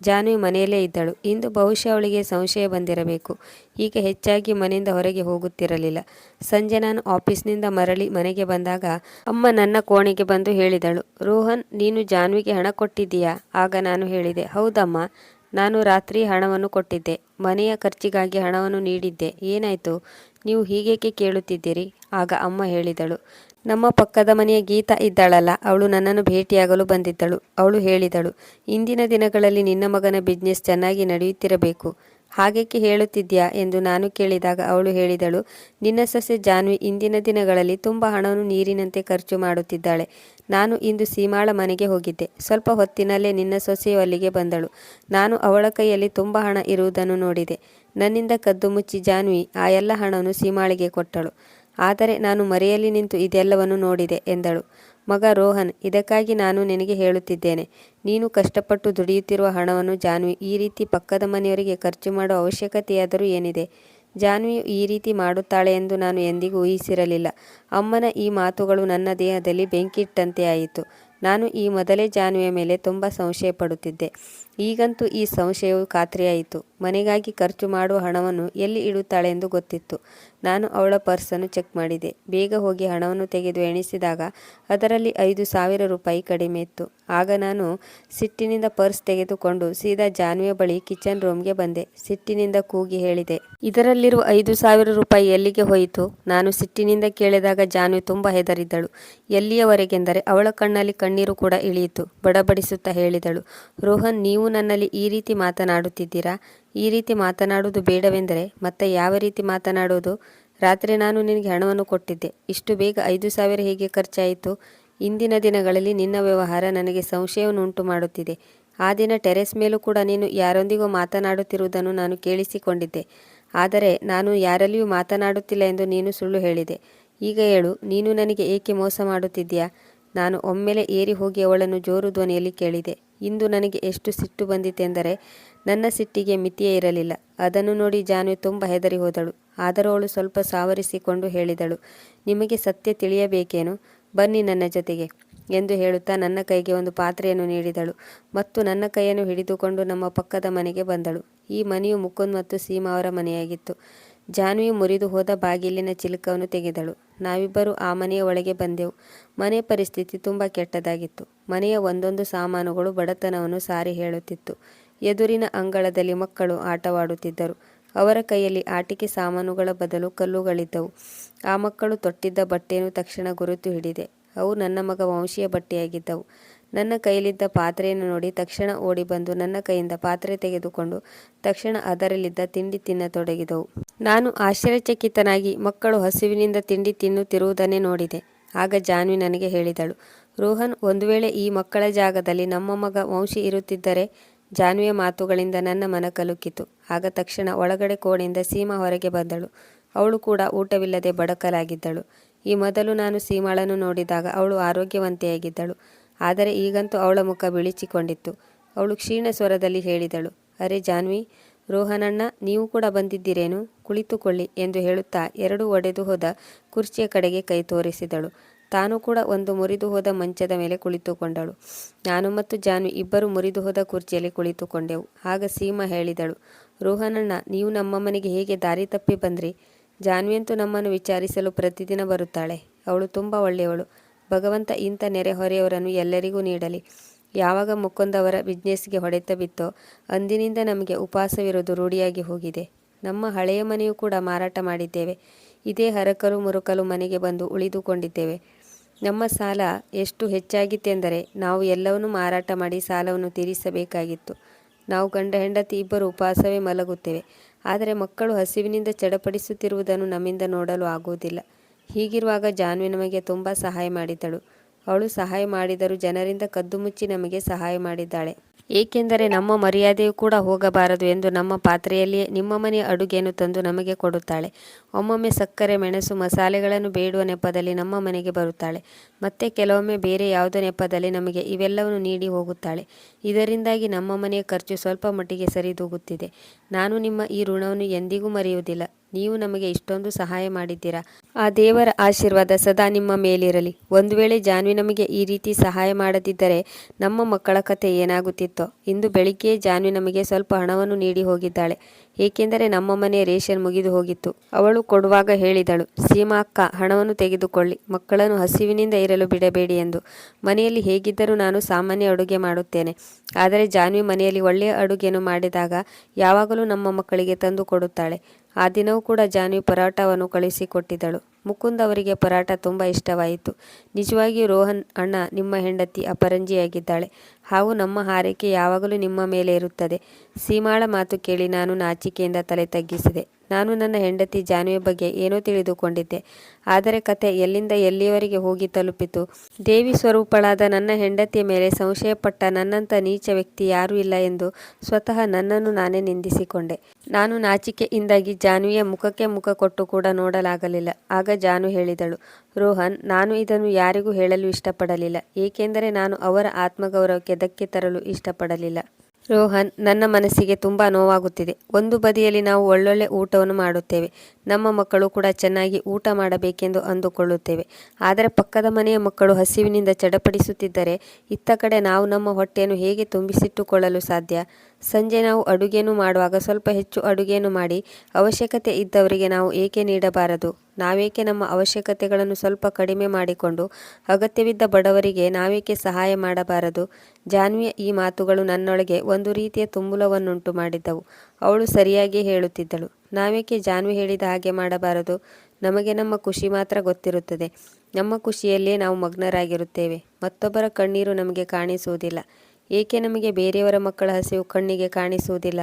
ಜಾನು ಮನೆಯಲ್ಲೇ ಇದ್ದಳು. ಇಂದು ಬಹುಶಃ ಅವಳಿಗೆ ಸಂಶಯ ಬಂದಿರಬೇಕು. ಈಗ ಹೆಚ್ಚಾಗಿ ಮನೆಯಿಂದ ಹೊರಗೆ ಹೋಗುತ್ತಿರಲಿಲ್ಲ. ಸಂಜೆ ನಾನು ಆಫೀಸ್ನಿಂದ ಮರಳಿ ಮನೆಗೆ ಬಂದಾಗ ಅಮ್ಮ ನನ್ನ ಕೋಣೆಗೆ ಬಂದು ಹೇಳಿದಳು, ರೋಹನ್, ನೀನು ಜಾನ್ವಿಗೆ ಹಣ ಕೊಟ್ಟಿದ್ದೀಯಾ? ಆಗ ನಾನು ಹೇಳಿದೆ, ಹೌದಮ್ಮ. ನಾನು ರಾತ್ರಿ ಹಣವನ್ನು ಕೊಟ್ಟಿದ್ದೆ. ಮನೆಯ ಖರ್ಚಿಗಾಗಿ ಹಣವನ್ನು ನೀಡಿದ್ದೆ. ಏನಾಯಿತು? ನೀವು ಹೀಗೇಕೆ ಕೇಳುತ್ತಿದ್ದೀರಿ? ಆಗ ಅಮ್ಮ ಹೇಳಿದಳು. ನಮ್ಮ ಪಕ್ಕದ ಮನೆಯ ಗೀತಾ ಇದ್ದಾಳಲ್ಲ, ಅವಳು ನನ್ನನ್ನು ಭೇಟಿಯಾಗಲು ಬಂದಿದ್ದಳು. ಅವಳು ಹೇಳಿದಳು, ಇಂದಿನ ದಿನಗಳಲ್ಲಿ ನಿನ್ನ ಮಗನ ಬಿಸ್ನೆಸ್ ಚೆನ್ನಾಗಿ ನಡೆಯುತ್ತಿರಬೇಕು. ಹಾಗೇಕೆ ಹೇಳುತ್ತಿದ್ಯಾ ಎಂದು ನಾನು ಕೇಳಿದಾಗ ಅವಳು ಹೇಳಿದಳು, ನಿನ್ನ ಸೊಸೆ ಜಾನ್ವಿ ಇಂದಿನ ದಿನಗಳಲ್ಲಿ ತುಂಬ ಹಣವನ್ನು ನೀರಿನಂತೆ ಖರ್ಚು ಮಾಡುತ್ತಿದ್ದಾಳೆ. ನಾನು ಇಂದು ಸೀಮಾಳ ಮನೆಗೆ ಹೋಗಿದ್ದೆ. ಸ್ವಲ್ಪ ಹೊತ್ತಿನಲ್ಲೇ ನಿನ್ನ ಸೊಸೆಯು ಅಲ್ಲಿಗೆ ಬಂದಳು. ನಾನು ಅವಳ ಕೈಯಲ್ಲಿ ತುಂಬ ಹಣ ಇರುವುದನ್ನು ನೋಡಿದೆ. ನನ್ನಿಂದ ಕದ್ದು ಮುಚ್ಚಿ ಜಾನ್ವಿ ಆ ಎಲ್ಲ ಹಣವನ್ನು ಸೀಮಾಳಿಗೆ ಕೊಟ್ಟಳು. ಆದರೆ ನಾನು ಮರೆಯಲ್ಲಿ ನಿಂತು ಇದೆಲ್ಲವನ್ನು ನೋಡಿದೆ ಎಂದಳು. ಮಗ ರೋಹನ್, ಇದಕ್ಕಾಗಿ ನಾನು ನಿನಗೆ ಹೇಳುತ್ತಿದ್ದೇನೆ. ನೀನು ಕಷ್ಟಪಟ್ಟು ದುಡಿಯುತ್ತಿರುವ ಹಣವನ್ನು ಜಾನ್ವಿ ಈ ರೀತಿ ಪಕ್ಕದ ಮನೆಯವರಿಗೆ ಖರ್ಚು ಮಾಡುವ ಅವಶ್ಯಕತೆಯಾದರೂ ಏನಿದೆ? ಜಾನ್ವಿ ಈ ರೀತಿ ಮಾಡುತ್ತಾಳೆ ಎಂದು ನಾನು ಎಂದಿಗೂ ಊಹಿಸಿರಲಿಲ್ಲ. ಅಮ್ಮನ ಈ ಮಾತುಗಳು ನನ್ನ ದೇಹದಲ್ಲಿ ಬೆಂಕಿಟ್ಟಂತೆ ಆಯಿತು. ನಾನು ಈ ಮೊದಲೇ ಜಾನ್ವಿಯ ಮೇಲೆ ತುಂಬ ಸಂಶಯ ಪಡುತ್ತಿದ್ದೆ ಈಗಂತೂ ಈ ಸಂಶಯವು ಖಾತ್ರಿಯಾಯಿತು. ಮನೆಗಾಗಿ ಖರ್ಚು ಮಾಡುವ ಹಣವನ್ನು ಎಲ್ಲಿ ಇಡುತ್ತಾಳೆ ಎಂದು ಗೊತ್ತಿತ್ತು. ನಾನು ಅವಳ ಪರ್ಸನ್ನು ಚೆಕ್ ಮಾಡಿದೆ. ಬೇಗ ಹೋಗಿ ಹಣವನ್ನು ತೆಗೆದು ಎಣಿಸಿದಾಗ ಅದರಲ್ಲಿ ಐದು ಸಾವಿರ ರೂಪಾಯಿ ಕಡಿಮೆ ಇತ್ತು. ಆಗ ನಾನು ಸಿಟ್ಟಿನಿಂದ ಪರ್ಸ್ ತೆಗೆದುಕೊಂಡು ಸೀದಾ ಜಾನ್ವಿಯ ಬಳಿ ಕಿಚನ್ ರೂಮ್ಗೆ ಬಂದೆ. ಸಿಟ್ಟಿನಿಂದ ಕೂಗಿ ಹೇಳಿದೆ, ಇದರಲ್ಲಿರುವ ಐದು ಸಾವಿರ ರೂಪಾಯಿ ಎಲ್ಲಿಗೆ ಹೋಯಿತು? ನಾನು ಸಿಟ್ಟಿನಿಂದ ಕೇಳಿದಾಗ ಜಾನ್ವಿ ತುಂಬ ಹೆದರಿದ್ದಳು. ಎಲ್ಲಿಯವರೆಗೆಂದರೆ ಅವಳ ಕಣ್ಣಲ್ಲಿ ಕಣ್ಣೀರು ಕೂಡ ಇಳಿಯಿತು, ಬಡಬಡಿಸುತ್ತಾ ಹೇಳಿದಳು. ರೋಹನ್, ನೀವು ನನ್ನಲ್ಲಿ ಈ ರೀತಿ ಮಾತನಾಡುತ್ತಿದ್ದೀರಾ? ಈ ರೀತಿ ಮಾತನಾಡುವುದು ಬೇಡವೆಂದರೆ ಮತ್ತೆ ಯಾವ ರೀತಿ ಮಾತನಾಡುವುದು ರಾತ್ರಿ ನಾನು ನಿನಗೆ ಹಣವನ್ನು ಕೊಟ್ಟಿದ್ದೆ. ಇಷ್ಟು ಬೇಗ ಐದು ಸಾವಿರ ಹೇಗೆ ಖರ್ಚಾಯಿತು? ಇಂದಿನ ದಿನಗಳಲ್ಲಿ ನಿನ್ನ ವ್ಯವಹಾರ ನನಗೆ ಸಂಶಯವನ್ನು ಉಂಟು ಮಾಡುತ್ತಿದೆ. ಆ ದಿನ ಟೆರೆಸ್ ಮೇಲೂ ಕೂಡ ನೀನು ಯಾರೊಂದಿಗೂ ಮಾತನಾಡುತ್ತಿರುವುದನ್ನು ನಾನು ಕೇಳಿಸಿಕೊಂಡಿದ್ದೆ. ಆದರೆ ನಾನು ಯಾರಲ್ಲಿಯೂ ಮಾತನಾಡುತ್ತಿಲ್ಲ ಎಂದು ನೀನು ಸುಳ್ಳು ಹೇಳಿದೆ. ಈಗ ಹೇಳು, ನೀನು ನನಗೆ ಏಕೆ ಮೋಸ ಮಾಡುತ್ತಿದ್ದೀಯಾ? ನಾನು ಒಮ್ಮೆಲೆ ಏರಿ ಹೋಗಿ ಅವಳನ್ನು ಜೋರು ಧ್ವನಿಯಲ್ಲಿ ಕೇಳಿದೆ. ಇಂದು ನನಗೆ ಎಷ್ಟು ಸಿಟ್ಟು ಬಂದಿತೆಂದರೆ ನನ್ನ ಸಿಟ್ಟಿಗೆ ಮಿತಿಯೇ ಇರಲಿಲ್ಲ. ಅದನ್ನು ನೋಡಿ ಜಾನ್ವಿ ತುಂಬ ಹೆದರಿ ಹೋದಳು. ಆದರೂ ಅವಳು ಸ್ವಲ್ಪ ಸಾವರಿಸಿಕೊಂಡು ಹೇಳಿದಳು, ನಿಮಗೆ ಸತ್ಯ ತಿಳಿಯಬೇಕೇನು? ಬನ್ನಿ ನನ್ನ ಜೊತೆಗೆ ಎಂದು ಹೇಳುತ್ತಾ ನನ್ನ ಕೈಗೆ ಒಂದು ಪಾತ್ರೆಯನ್ನು ನೀಡಿದಳು ಮತ್ತು ನನ್ನ ಕೈಯನ್ನು ಹಿಡಿದುಕೊಂಡು ನಮ್ಮ ಪಕ್ಕದ ಮನೆಗೆ ಬಂದಳು. ಈ ಮನೆಯು ಮುಕುಂದ್ ಮತ್ತು ಸೀಮಾ ಅವರ ಮನೆಯಾಗಿತ್ತು. ಜಾನ್ವಿ ಮುರಿದು ಹೋದ ಬಾಗಿಲಿನ ಚಿಲುಕವನ್ನು ತೆಗೆದಳು. ನಾವಿಬ್ಬರು ಆ ಮನೆಯ ಒಳಗೆ ಬಂದೆವು. ಮನೆ ಪರಿಸ್ಥಿತಿ ತುಂಬ ಕೆಟ್ಟದಾಗಿತ್ತು. ಮನೆಯ ಒಂದೊಂದು ಸಾಮಾನುಗಳು ಬಡತನವನ್ನು ಸಾರಿ ಹೇಳುತ್ತಿತ್ತು. ಎದುರಿನ ಅಂಗಳದಲ್ಲಿ ಮಕ್ಕಳು ಆಟವಾಡುತ್ತಿದ್ದರು. ಅವರ ಕೈಯಲ್ಲಿ ಆಟಿಕೆ ಸಾಮಾನುಗಳ ಬದಲು ಕಲ್ಲುಗಳಿದ್ದವು. ಆ ಮಕ್ಕಳು ತೊಟ್ಟಿದ್ದ ಬಟ್ಟೆಯನ್ನು ತಕ್ಷಣ ಗುರುತು ಹಿಡಿದೆ. ಅವು ನನ್ನ ಮಗ ವಂಶೀಯ ಬಟ್ಟೆಯಾಗಿದ್ದವು. ನನ್ನ ಕೈಯಲ್ಲಿದ್ದ ಪಾತ್ರೆಯನ್ನು ನೋಡಿ ತಕ್ಷಣ ಓಡಿ ಬಂದು ನನ್ನ ಕೈಯಿಂದ ಪಾತ್ರೆ ತೆಗೆದುಕೊಂಡು ತಕ್ಷಣ ಅದರಲ್ಲಿದ್ದ ತಿಂಡಿ ತಿನ್ನತೊಡಗಿದವು. ನಾನು ಆಶ್ಚರ್ಯಚಕಿತನಾಗಿ ಮಕ್ಕಳು ಹಸಿವಿನಿಂದ ತಿಂಡಿ ತಿನ್ನುತ್ತಿರುವುದನ್ನೇ ನೋಡಿದೆ. ಆಗ ಜಾನ್ವಿ ನನಗೆ ಹೇಳಿದಳು, ರೋಹನ್, ಒಂದು ವೇಳೆ ಈ ಮಕ್ಕಳ ಜಾಗದಲ್ಲಿ ನಮ್ಮ ಮಗ ವಂಶಿ ಇರುತ್ತಿದ್ದರೆ ಜಾನ್ವಿಯ ಮಾತುಗಳಿಂದ ನನ್ನ ಮನ ಕಲುಕಿತು. ಆಗ ತಕ್ಷಣ ಒಳಗಡೆ ಕೋಣೆಯಿಂದ ಸೀಮಾ ಹೊರಗೆ ಬಂದಳು. ಅವಳು ಕೂಡ ಊಟವಿಲ್ಲದೆ ಬಡಕಲಾಗಿದ್ದಳು. ಈ ಮೊದಲು ನಾನು ಸೀಮಾಳನ್ನು ನೋಡಿದಾಗ ಅವಳು ಆರೋಗ್ಯವಂತೆಯಾಗಿದ್ದಳು. ಆದರೆ ಈಗಂತೂ ಅವಳ ಮುಖ ಬಿಳಿಚಿಕೊಂಡಿತ್ತು. ಅವಳು ಕ್ಷೀಣ ಸ್ವರದಲ್ಲಿ ಹೇಳಿದಳು, ಅರೆ ಜಾನ್ವಿ ರೋಹನಣ್ಣ, ನೀವು ಕೂಡ ಬಂದಿದ್ದೀರೇನು? ಕುಳಿತುಕೊಳ್ಳಿ ಎಂದು ಹೇಳುತ್ತಾ ಎರಡು ಒಡೆದು ಹೋದ ಕುರ್ಚಿಯ ಕಡೆಗೆ ಕೈ ತೋರಿಸಿದಳು. ತಾನು ಕೂಡ ಒಂದು ಮುರಿದು ಹೋದ ಮಂಚದ ಮೇಲೆ ಕುಳಿತುಕೊಂಡಳು. ನಾನು ಮತ್ತು ಜಾನ್ವಿ ಇಬ್ಬರು ಮುರಿದು ಹೋದ ಕುರ್ಚಿಯಲ್ಲಿ ಕುಳಿತುಕೊಂಡೆವು. ಆಗ ಸೀಮಾ ಹೇಳಿದಳು, ರೋಹನಣ್ಣ, ನೀವು ನಮ್ಮ ಮನೆಗೆ ಹೇಗೆ ದಾರಿ ತಪ್ಪಿ ಬಂದ್ರಿ? ಜಾನ್ವಿಯಂತೂ ನಮ್ಮನ್ನು ವಿಚಾರಿಸಲು ಪ್ರತಿದಿನ ಬರುತ್ತಾಳೆ. ಅವಳು ತುಂಬ ಒಳ್ಳೆಯವಳು. ಭಗವಂತ ಇಂಥ ನೆರೆಹೊರೆಯವರನ್ನು ಎಲ್ಲರಿಗೂ ನೀಡಲಿ. ಯಾವಾಗ ಮುಕ್ಕೊಂದವರ ಬಿಸ್ನೆಸ್ಗೆ ಹೊಡೆತ ಬಿತ್ತೋ, ಅಂದಿನಿಂದ ನಮಗೆ ಉಪವಾಸವಿರೋದು ರೂಢಿಯಾಗಿ ಹೋಗಿದೆ. ನಮ್ಮ ಹಳೆಯ ಮನೆಯೂ ಕೂಡ ಮಾರಾಟ ಮಾಡಿದ್ದೇವೆ. ಇದೇ ಹರಕಲು ಮುರುಕಲು ಮನೆಗೆ ಬಂದು ಉಳಿದುಕೊಂಡಿದ್ದೇವೆ. ನಮ್ಮ ಸಾಲ ಎಷ್ಟು ಹೆಚ್ಚಾಗಿತ್ತೆಂದರೆ ನಾವು ಎಲ್ಲವನ್ನೂ ಮಾರಾಟ ಮಾಡಿ ಸಾಲವನ್ನು ತೀರಿಸಬೇಕಾಗಿತ್ತು. ನಾವು ಗಂಡ ಹೆಂಡತಿ ಇಬ್ಬರು ಉಪವಾಸವೇ ಮಲಗುತ್ತೇವೆ. ಆದರೆ ಮಕ್ಕಳು ಹಸಿವಿನಿಂದ ಚಡಪಡಿಸುತ್ತಿರುವುದನ್ನು ನಮ್ಮಿಂದ ನೋಡಲು ಆಗುವುದಿಲ್ಲ. ಹೀಗಿರುವಾಗ ಜಾನ್ವಿ ನಮಗೆ ತುಂಬ ಸಹಾಯ ಮಾಡಿದಳು. ಅವಳು ಸಹಾಯ ಮಾಡಿದರು ಜನರಿಂದ ಕದ್ದು ಮುಚ್ಚಿ ನಮಗೆ ಸಹಾಯ ಮಾಡಿದ್ದಾಳೆ. ಏಕೆಂದರೆ ನಮ್ಮ ಮರ್ಯಾದೆಯೂ ಕೂಡ ಹೋಗಬಾರದು ಎಂದು ನಮ್ಮ ಪಾತ್ರೆಯಲ್ಲಿಯೇ ನಿಮ್ಮ ಮನೆಯ ಅಡುಗೆಯನ್ನು ತಂದು ನಮಗೆ ಕೊಡುತ್ತಾಳೆ. ಒಮ್ಮೊಮ್ಮೆ ಸಕ್ಕರೆ, ಮೆಣಸು, ಮಸಾಲೆಗಳನ್ನು ಬೇಡುವ ನೆಪದಲ್ಲಿ ನಮ್ಮ ಮನೆಗೆ ಬರುತ್ತಾಳೆ. ಮತ್ತೆ ಕೆಲವೊಮ್ಮೆ ಬೇರೆ ಯಾವುದೋ ನೆಪದಲ್ಲಿ ನಮಗೆ ಇವೆಲ್ಲವನ್ನು ನೀಡಿ ಹೋಗುತ್ತಾಳೆ. ಇದರಿಂದಾಗಿ ನಮ್ಮ ಮನೆಯ ಖರ್ಚು ಸ್ವಲ್ಪ ಮಟ್ಟಿಗೆ ಸರಿದೂಗುತ್ತಿದೆ. ನಾನು ನಿಮ್ಮ ಈ ಋಣವನ್ನು ಎಂದಿಗೂ ಮರೆಯುವುದಿಲ್ಲ. ನೀವು ನಮಗೆ ಇಷ್ಟೊಂದು ಸಹಾಯ ಮಾಡಿದ್ದೀರಾ? ಆ ದೇವರ ಆಶೀರ್ವಾದ ಸದಾ ನಿಮ್ಮ ಮೇಲಿರಲಿ. ಒಂದು ವೇಳೆ ಜಾನ್ವಿ ನಮಗೆ ಈ ರೀತಿ ಸಹಾಯ ಮಾಡದಿದ್ದರೆ ನಮ್ಮ ಮಕ್ಕಳ ಕತೆ ಏನಾಗುತ್ತಿತ್ತೋ? ಇಂದು ಬೆಳಿಗ್ಗೆ ಜಾನ್ವಿ ನಮಗೆ ಸ್ವಲ್ಪ ಹಣವನ್ನು ನೀಡಿ ಹೋಗಿದ್ದಾಳೆ. ಏಕೆಂದರೆ ನಮ್ಮ ಮನೆ ರೇಷನ್ ಮುಗಿದು ಹೋಗಿತ್ತು. ಅವಳು ಕೊಡುವಾಗ ಹೇಳಿದಳು, ಸೀಮಾ ಅಕ್ಕ, ಹಣವನ್ನು ತೆಗೆದುಕೊಳ್ಳಿ. ಮಕ್ಕಳನ್ನು ಹಸಿವಿನಿಂದ ಇರಲು ಬಿಡಬೇಡಿ ಎಂದು. ಮನೆಯಲ್ಲಿ ಹೇಗಿದ್ದರೂ ನಾನು ಸಾಮಾನ್ಯ ಅಡುಗೆ ಮಾಡುತ್ತೇನೆ. ಆದರೆ ಜಾನ್ವಿ ಮನೆಯಲ್ಲಿ ಒಳ್ಳೆಯ ಅಡುಗೆಯನ್ನು ಮಾಡಿದಾಗ ಯಾವಾಗಲೂ ನಮ್ಮ ಮಕ್ಕಳಿಗೆ ತಂದು ಕೊಡುತ್ತಾಳೆ. ಆ ದಿನವೂ ಕೂಡ ಜಾನ್ವಿ ಪರೋಟವನ್ನು ಕಳಿಸಿಕೊಟ್ಟಿದ್ದಳು. ಮುಕುಂದ್ ಅವರಿಗೆ ಪರಾಟ ತುಂಬ ಇಷ್ಟವಾಯಿತು. ನಿಜವಾಗಿಯೂ ರೋಹನ್ ಅಣ್ಣ ನಿಮ್ಮ ಹೆಂಡತಿ ಅಪರಂಜಿಯಾಗಿದ್ದಾಳೆ. ಹಾಗೂ ನಮ್ಮ ಹಾರೈಕೆ ಯಾವಾಗಲೂ ನಿಮ್ಮ ಮೇಲೆ ಇರುತ್ತದೆ. ಸೀಮಾಳ ಮಾತು ಕೇಳಿ ನಾನು ನಾಚಿಕೆಯಿಂದ ತಲೆ ತಗ್ಗಿಸಿದೆ. ನಾನು ನನ್ನ ಹೆಂಡತಿ ಜಾನ್ವಿಯ ಬಗ್ಗೆ ಏನೋ ತಿಳಿದುಕೊಂಡಿದ್ದೆ. ಆದರೆ ಕತೆ ಎಲ್ಲಿಂದ ಎಲ್ಲಿಯವರೆಗೆ ಹೋಗಿ ತಲುಪಿತು? ದೇವಿ ಸ್ವರೂಪಳಾದ ನನ್ನ ಹೆಂಡತಿಯ ಮೇಲೆ ಸಂಶಯಪಟ್ಟ ನನ್ನಂಥ ನೀಚ ವ್ಯಕ್ತಿ ಯಾರೂ ಇಲ್ಲ ಎಂದು ಸ್ವತಃ ನನ್ನನ್ನು ನಾನೇ ನಿಂದಿಸಿಕೊಂಡೆ. ನಾನು ನಾಚಿಕೆಯಿಂದಾಗಿ ಜಾನ್ವಿಯ ಮುಖಕ್ಕೆ ಮುಖ ಕೊಟ್ಟು ಕೂಡ ನೋಡಲಾಗಲಿಲ್ಲ. ಆಗ ಜಾನು ಹೇಳಿದಳು, ರೋಹನ್, ನಾನು ಇದನ್ನು ಯಾರಿಗೂ ಹೇಳಲು ಇಷ್ಟಪಡಲಿಲ್ಲ, ಏಕೆಂದರೆ ನಾನು ಅವರ ಆತ್ಮಗೌರವಕ್ಕೆ ಧಕ್ಕೆ ತರಲು ಇಷ್ಟಪಡಲಿಲ್ಲ. ರೋಹನ್, ನನ್ನ ಮನಸ್ಸಿಗೆ ತುಂಬಾ ನೋವಾಗುತ್ತಿದೆ. ಒಂದು ಬದಿಯಲ್ಲಿ ನಾವು ಒಳ್ಳೊಳ್ಳೆ ಊಟವನ್ನು ಮಾಡುತ್ತೇವೆ ನಮ್ಮ ಮಕ್ಕಳು ಕೂಡ ಚೆನ್ನಾಗಿ ಊಟ ಮಾಡಬೇಕೆಂದು ಅಂದುಕೊಳ್ಳುತ್ತೇವೆ. ಆದರೆ ಪಕ್ಕದ ಮನೆಯ ಮಕ್ಕಳು ಹಸಿವಿನಿಂದ ಚಡಪಡಿಸುತ್ತಿದ್ದರೆ ಇತ್ತ ಕಡೆ ನಾವು ನಮ್ಮ ಹೊಟ್ಟೆಯನ್ನು ಹೇಗೆ ತುಂಬಿಸಿಟ್ಟುಕೊಳ್ಳಲು ಸಾಧ್ಯ? ಸಂಜೆ ನಾವು ಅಡುಗೆಯನ್ನು ಮಾಡುವಾಗ ಸ್ವಲ್ಪ ಹೆಚ್ಚು ಅಡುಗೆಯನ್ನು ಮಾಡಿ ಅವಶ್ಯಕತೆ ಇದ್ದವರಿಗೆ ನಾವು ಏಕೆ ನೀಡಬಾರದು? ನಾವೇಕೆ ನಮ್ಮ ಅವಶ್ಯಕತೆಗಳನ್ನು ಸ್ವಲ್ಪ ಕಡಿಮೆ ಮಾಡಿಕೊಂಡು ಅಗತ್ಯವಿದ್ದ ಬಡವರಿಗೆ ನಾವೇಕೆ ಸಹಾಯ ಮಾಡಬಾರದು? ಜಾನ್ವಿಯ ಈ ಮಾತುಗಳು ನನ್ನೊಳಗೆ ಒಂದು ರೀತಿಯ ತುಂಬುಲವನ್ನುಂಟು ಮಾಡಿದ್ದವು. ಅವಳು ಸರಿಯಾಗಿ ಹೇಳುತ್ತಿದ್ದಳು. ನಾವೇಕೆ ಜಾನ್ವಿ ಹೇಳಿದ ಹಾಗೆ ಮಾಡಬಾರದು? ನಮಗೆ ನಮ್ಮ ಖುಷಿ ಮಾತ್ರ ಗೊತ್ತಿರುತ್ತದೆ. ನಮ್ಮ ಖುಷಿಯಲ್ಲೇ ನಾವು ಮಗ್ನರಾಗಿರುತ್ತೇವೆ. ಮತ್ತೊಬ್ಬರ ಕಣ್ಣೀರು ನಮಗೆ ಕಾಣಿಸುವುದಿಲ್ಲ. ಏಕೆ ನಮಗೆ ಬೇರೆಯವರ ಮಕ್ಕಳ ಹಸಿವು ಕಣ್ಣಿಗೆ ಕಾಣಿಸುವುದಿಲ್ಲ?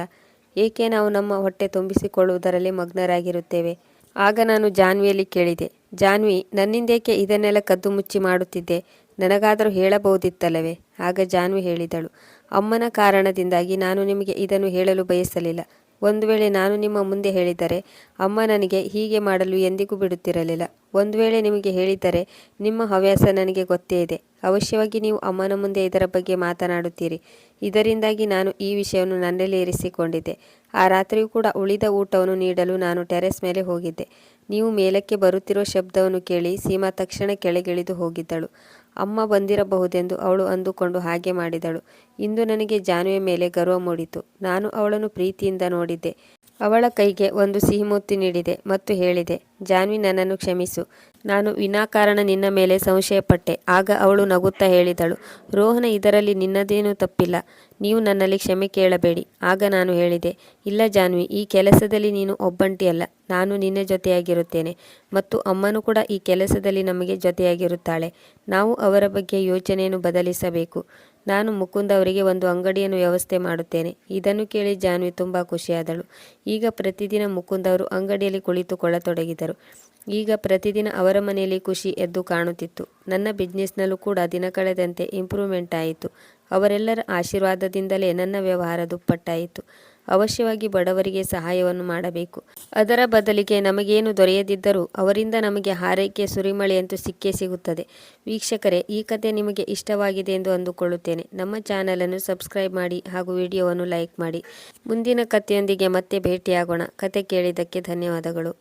ಏಕೆ ನಾವು ನಮ್ಮ ಹೊಟ್ಟೆ ತುಂಬಿಸಿಕೊಳ್ಳುವುದರಲ್ಲಿ ಮಗ್ನರಾಗಿರುತ್ತೇವೆ? ಆಗ ನಾನು ಜಾನ್ವಿಯಲ್ಲಿ ಕೇಳಿದೆ. ಜಾನ್ವಿ, ನನ್ನಿಂದೇಕೆ ಇದನ್ನೆಲ್ಲ ಕದ್ದು ಮುಚ್ಚಿ ಮಾಡುತ್ತಿದ್ದೆ? ನನಗಾದರೂ ಹೇಳಬಹುದಿತ್ತಲ್ಲವೇ? ಆಗ ಜಾನ್ವಿ ಹೇಳಿದಳು. ಅಮ್ಮನ ಕಾರಣದಿಂದಾಗಿ ನಾನು ನಿಮಗೆ ಇದನ್ನು ಹೇಳಲು ಬಯಸಲಿಲ್ಲ. ಒಂದು ವೇಳೆ ನಾನು ನಿಮ್ಮ ಮುಂದೆ ಹೇಳಿದರೆ, ಅಮ್ಮ ನನಗೆ ಹೀಗೆ ಮಾಡಲು ಎಂದಿಗೂ ಬಿಡುತ್ತಿರಲಿಲ್ಲ. ಒಂದು ವೇಳೆ ನಿಮಗೆ ಹೇಳಿದರೆ, ನಿಮ್ಮ ಹವ್ಯಾಸ ನನಗೆ ಗೊತ್ತೇ ಇದೆ. ಅವಶ್ಯವಾಗಿ ನೀವು ಅಮ್ಮನ ಮುಂದೆ ಇದರ ಬಗ್ಗೆ ಮಾತನಾಡುತ್ತೀರಿ. ಇದರಿಂದಾಗಿ ನಾನು ಈ ವಿಷಯವನ್ನು ನನ್ನಲ್ಲಿ ಇರಿಸಿಕೊಂಡಿದ್ದೆ. ಆ ರಾತ್ರಿಯೂ ಕೂಡ ಉಳಿದ ಊಟವನ್ನು ನೀಡಲು ನಾನು ಟೆರೆಸ್ ಮೇಲೆ ಹೋಗಿದ್ದೆ. ನೀವು ಮೇಲಕ್ಕೆ ಬರುತ್ತಿರುವ ಶಬ್ದವನ್ನು ಕೇಳಿ ಸೀಮಾ ತಕ್ಷಣ ಕೆಳಗಿಳಿದು ಹೋಗಿದ್ದಳು. ಅಮ್ಮ ಬಂದಿರಬಹುದೆಂದು ಅವಳು ಅಂದುಕೊಂಡು ಹಾಗೆ ಮಾಡಿದಳು. ಇಂದು ನನಗೆ ಜಾನುವೆ ಮೇಲೆ ಗರ್ವ ಮೂಡಿತು. ನಾನು ಅವಳನ್ನು ಪ್ರೀತಿಯಿಂದ ನೋಡಿದ್ದೆ. ಅವಳ ಕೈಗೆ ಒಂದು ಸಿಹಿಮುತ್ತಿ ನೀಡಿದೆ ಮತ್ತು ಹೇಳಿದೆ, ಜಾನ್ವಿ, ನನ್ನನ್ನು ಕ್ಷಮಿಸು. ನಾನು ವಿನಾಕಾರಣ ನಿನ್ನ ಮೇಲೆ ಸಂಶಯಪಟ್ಟೆ. ಆಗ ಅವಳು ನಗುತ್ತಾ ಹೇಳಿದಳು, ರೋಹನ ಇದರಲ್ಲಿ ನಿನ್ನದೇನೂ ತಪ್ಪಿಲ್ಲ. ನೀವು ನನ್ನಲ್ಲಿ ಕ್ಷಮೆ ಕೇಳಬೇಡಿ. ಆಗ ನಾನು ಹೇಳಿದೆ, ಇಲ್ಲ ಜಾನ್ವಿ, ಈ ಕೆಲಸದಲ್ಲಿ ನೀನು ಒಬ್ಬಂಟಿಯಲ್ಲ, ನಾನು ನಿನ್ನ ಜೊತೆಯಾಗಿರುತ್ತೇನೆ. ಮತ್ತು ಅಮ್ಮನೂ ಕೂಡ ಈ ಕೆಲಸದಲ್ಲಿ ನಮಗೆ ಜೊತೆಯಾಗಿರುತ್ತಾಳೆ. ನಾವು ಅವರ ಬಗ್ಗೆ ಯೋಚನೆಯನ್ನು ಬದಲಿಸಬೇಕು. ನಾನು ಮುಕುಂದ್ ಅವರಿಗೆ ಒಂದು ಅಂಗಡಿಯನ್ನು ವ್ಯವಸ್ಥೆ ಮಾಡುತ್ತೇನೆ. ಇದನ್ನು ಕೇಳಿ ಜಾನ್ವಿ ತುಂಬ ಖುಷಿಯಾದಳು. ಈಗ ಪ್ರತಿದಿನ ಮುಕುಂದ್ ಅವರು ಅಂಗಡಿಯಲ್ಲಿ ಕುಳಿತುಕೊಳ್ಳತೊಡಗಿದರು. ಈಗ ಪ್ರತಿದಿನ ಅವರ ಮನೆಯಲ್ಲಿ ಖುಷಿ ಎದ್ದು ಕಾಣುತ್ತಿತ್ತು. ನನ್ನ ಬಿಸ್ನೆಸ್ನಲ್ಲೂ ಕೂಡ ದಿನ ಕಳೆದಂತೆ ಇಂಪ್ರೂವ್ಮೆಂಟ್ ಆಯಿತು. ಅವರೆಲ್ಲರ ಆಶೀರ್ವಾದದಿಂದಲೇ ನನ್ನ ವ್ಯವಹಾರ ದುಪ್ಪಟ್ಟಾಯಿತು. ಅವಶ್ಯವಾಗಿ ಬಡವರಿಗೆ ಸಹಾಯವನ್ನು ಮಾಡಬೇಕು. ಅದರ ಬದಲಿಗೆ ನಮಗೇನು ದೊರೆಯದಿದ್ದರೂ ಅವರಿಂದ ನಮಗೆ ಹಾರೈಕೆ ಸುರಿಮಳೆಯಂತೂ ಸಿಕ್ಕೇ ಸಿಗುತ್ತದೆ. ವೀಕ್ಷಕರೇ, ಈ ಕತೆ ನಿಮಗೆ ಇಷ್ಟವಾಗಿದೆ ಎಂದು ಅಂದುಕೊಳ್ಳುತ್ತೇನೆ. ನಮ್ಮ ಚಾನಲನ್ನು ಸಬ್ಸ್ಕ್ರೈಬ್ ಮಾಡಿ ಹಾಗೂ ವಿಡಿಯೋವನ್ನು ಲೈಕ್ ಮಾಡಿ. ಮುಂದಿನ ಕಥೆಯೊಂದಿಗೆ ಮತ್ತೆ ಭೇಟಿಯಾಗೋಣ. ಕತೆ ಕೇಳಿದ್ದಕ್ಕೆ ಧನ್ಯವಾದಗಳು.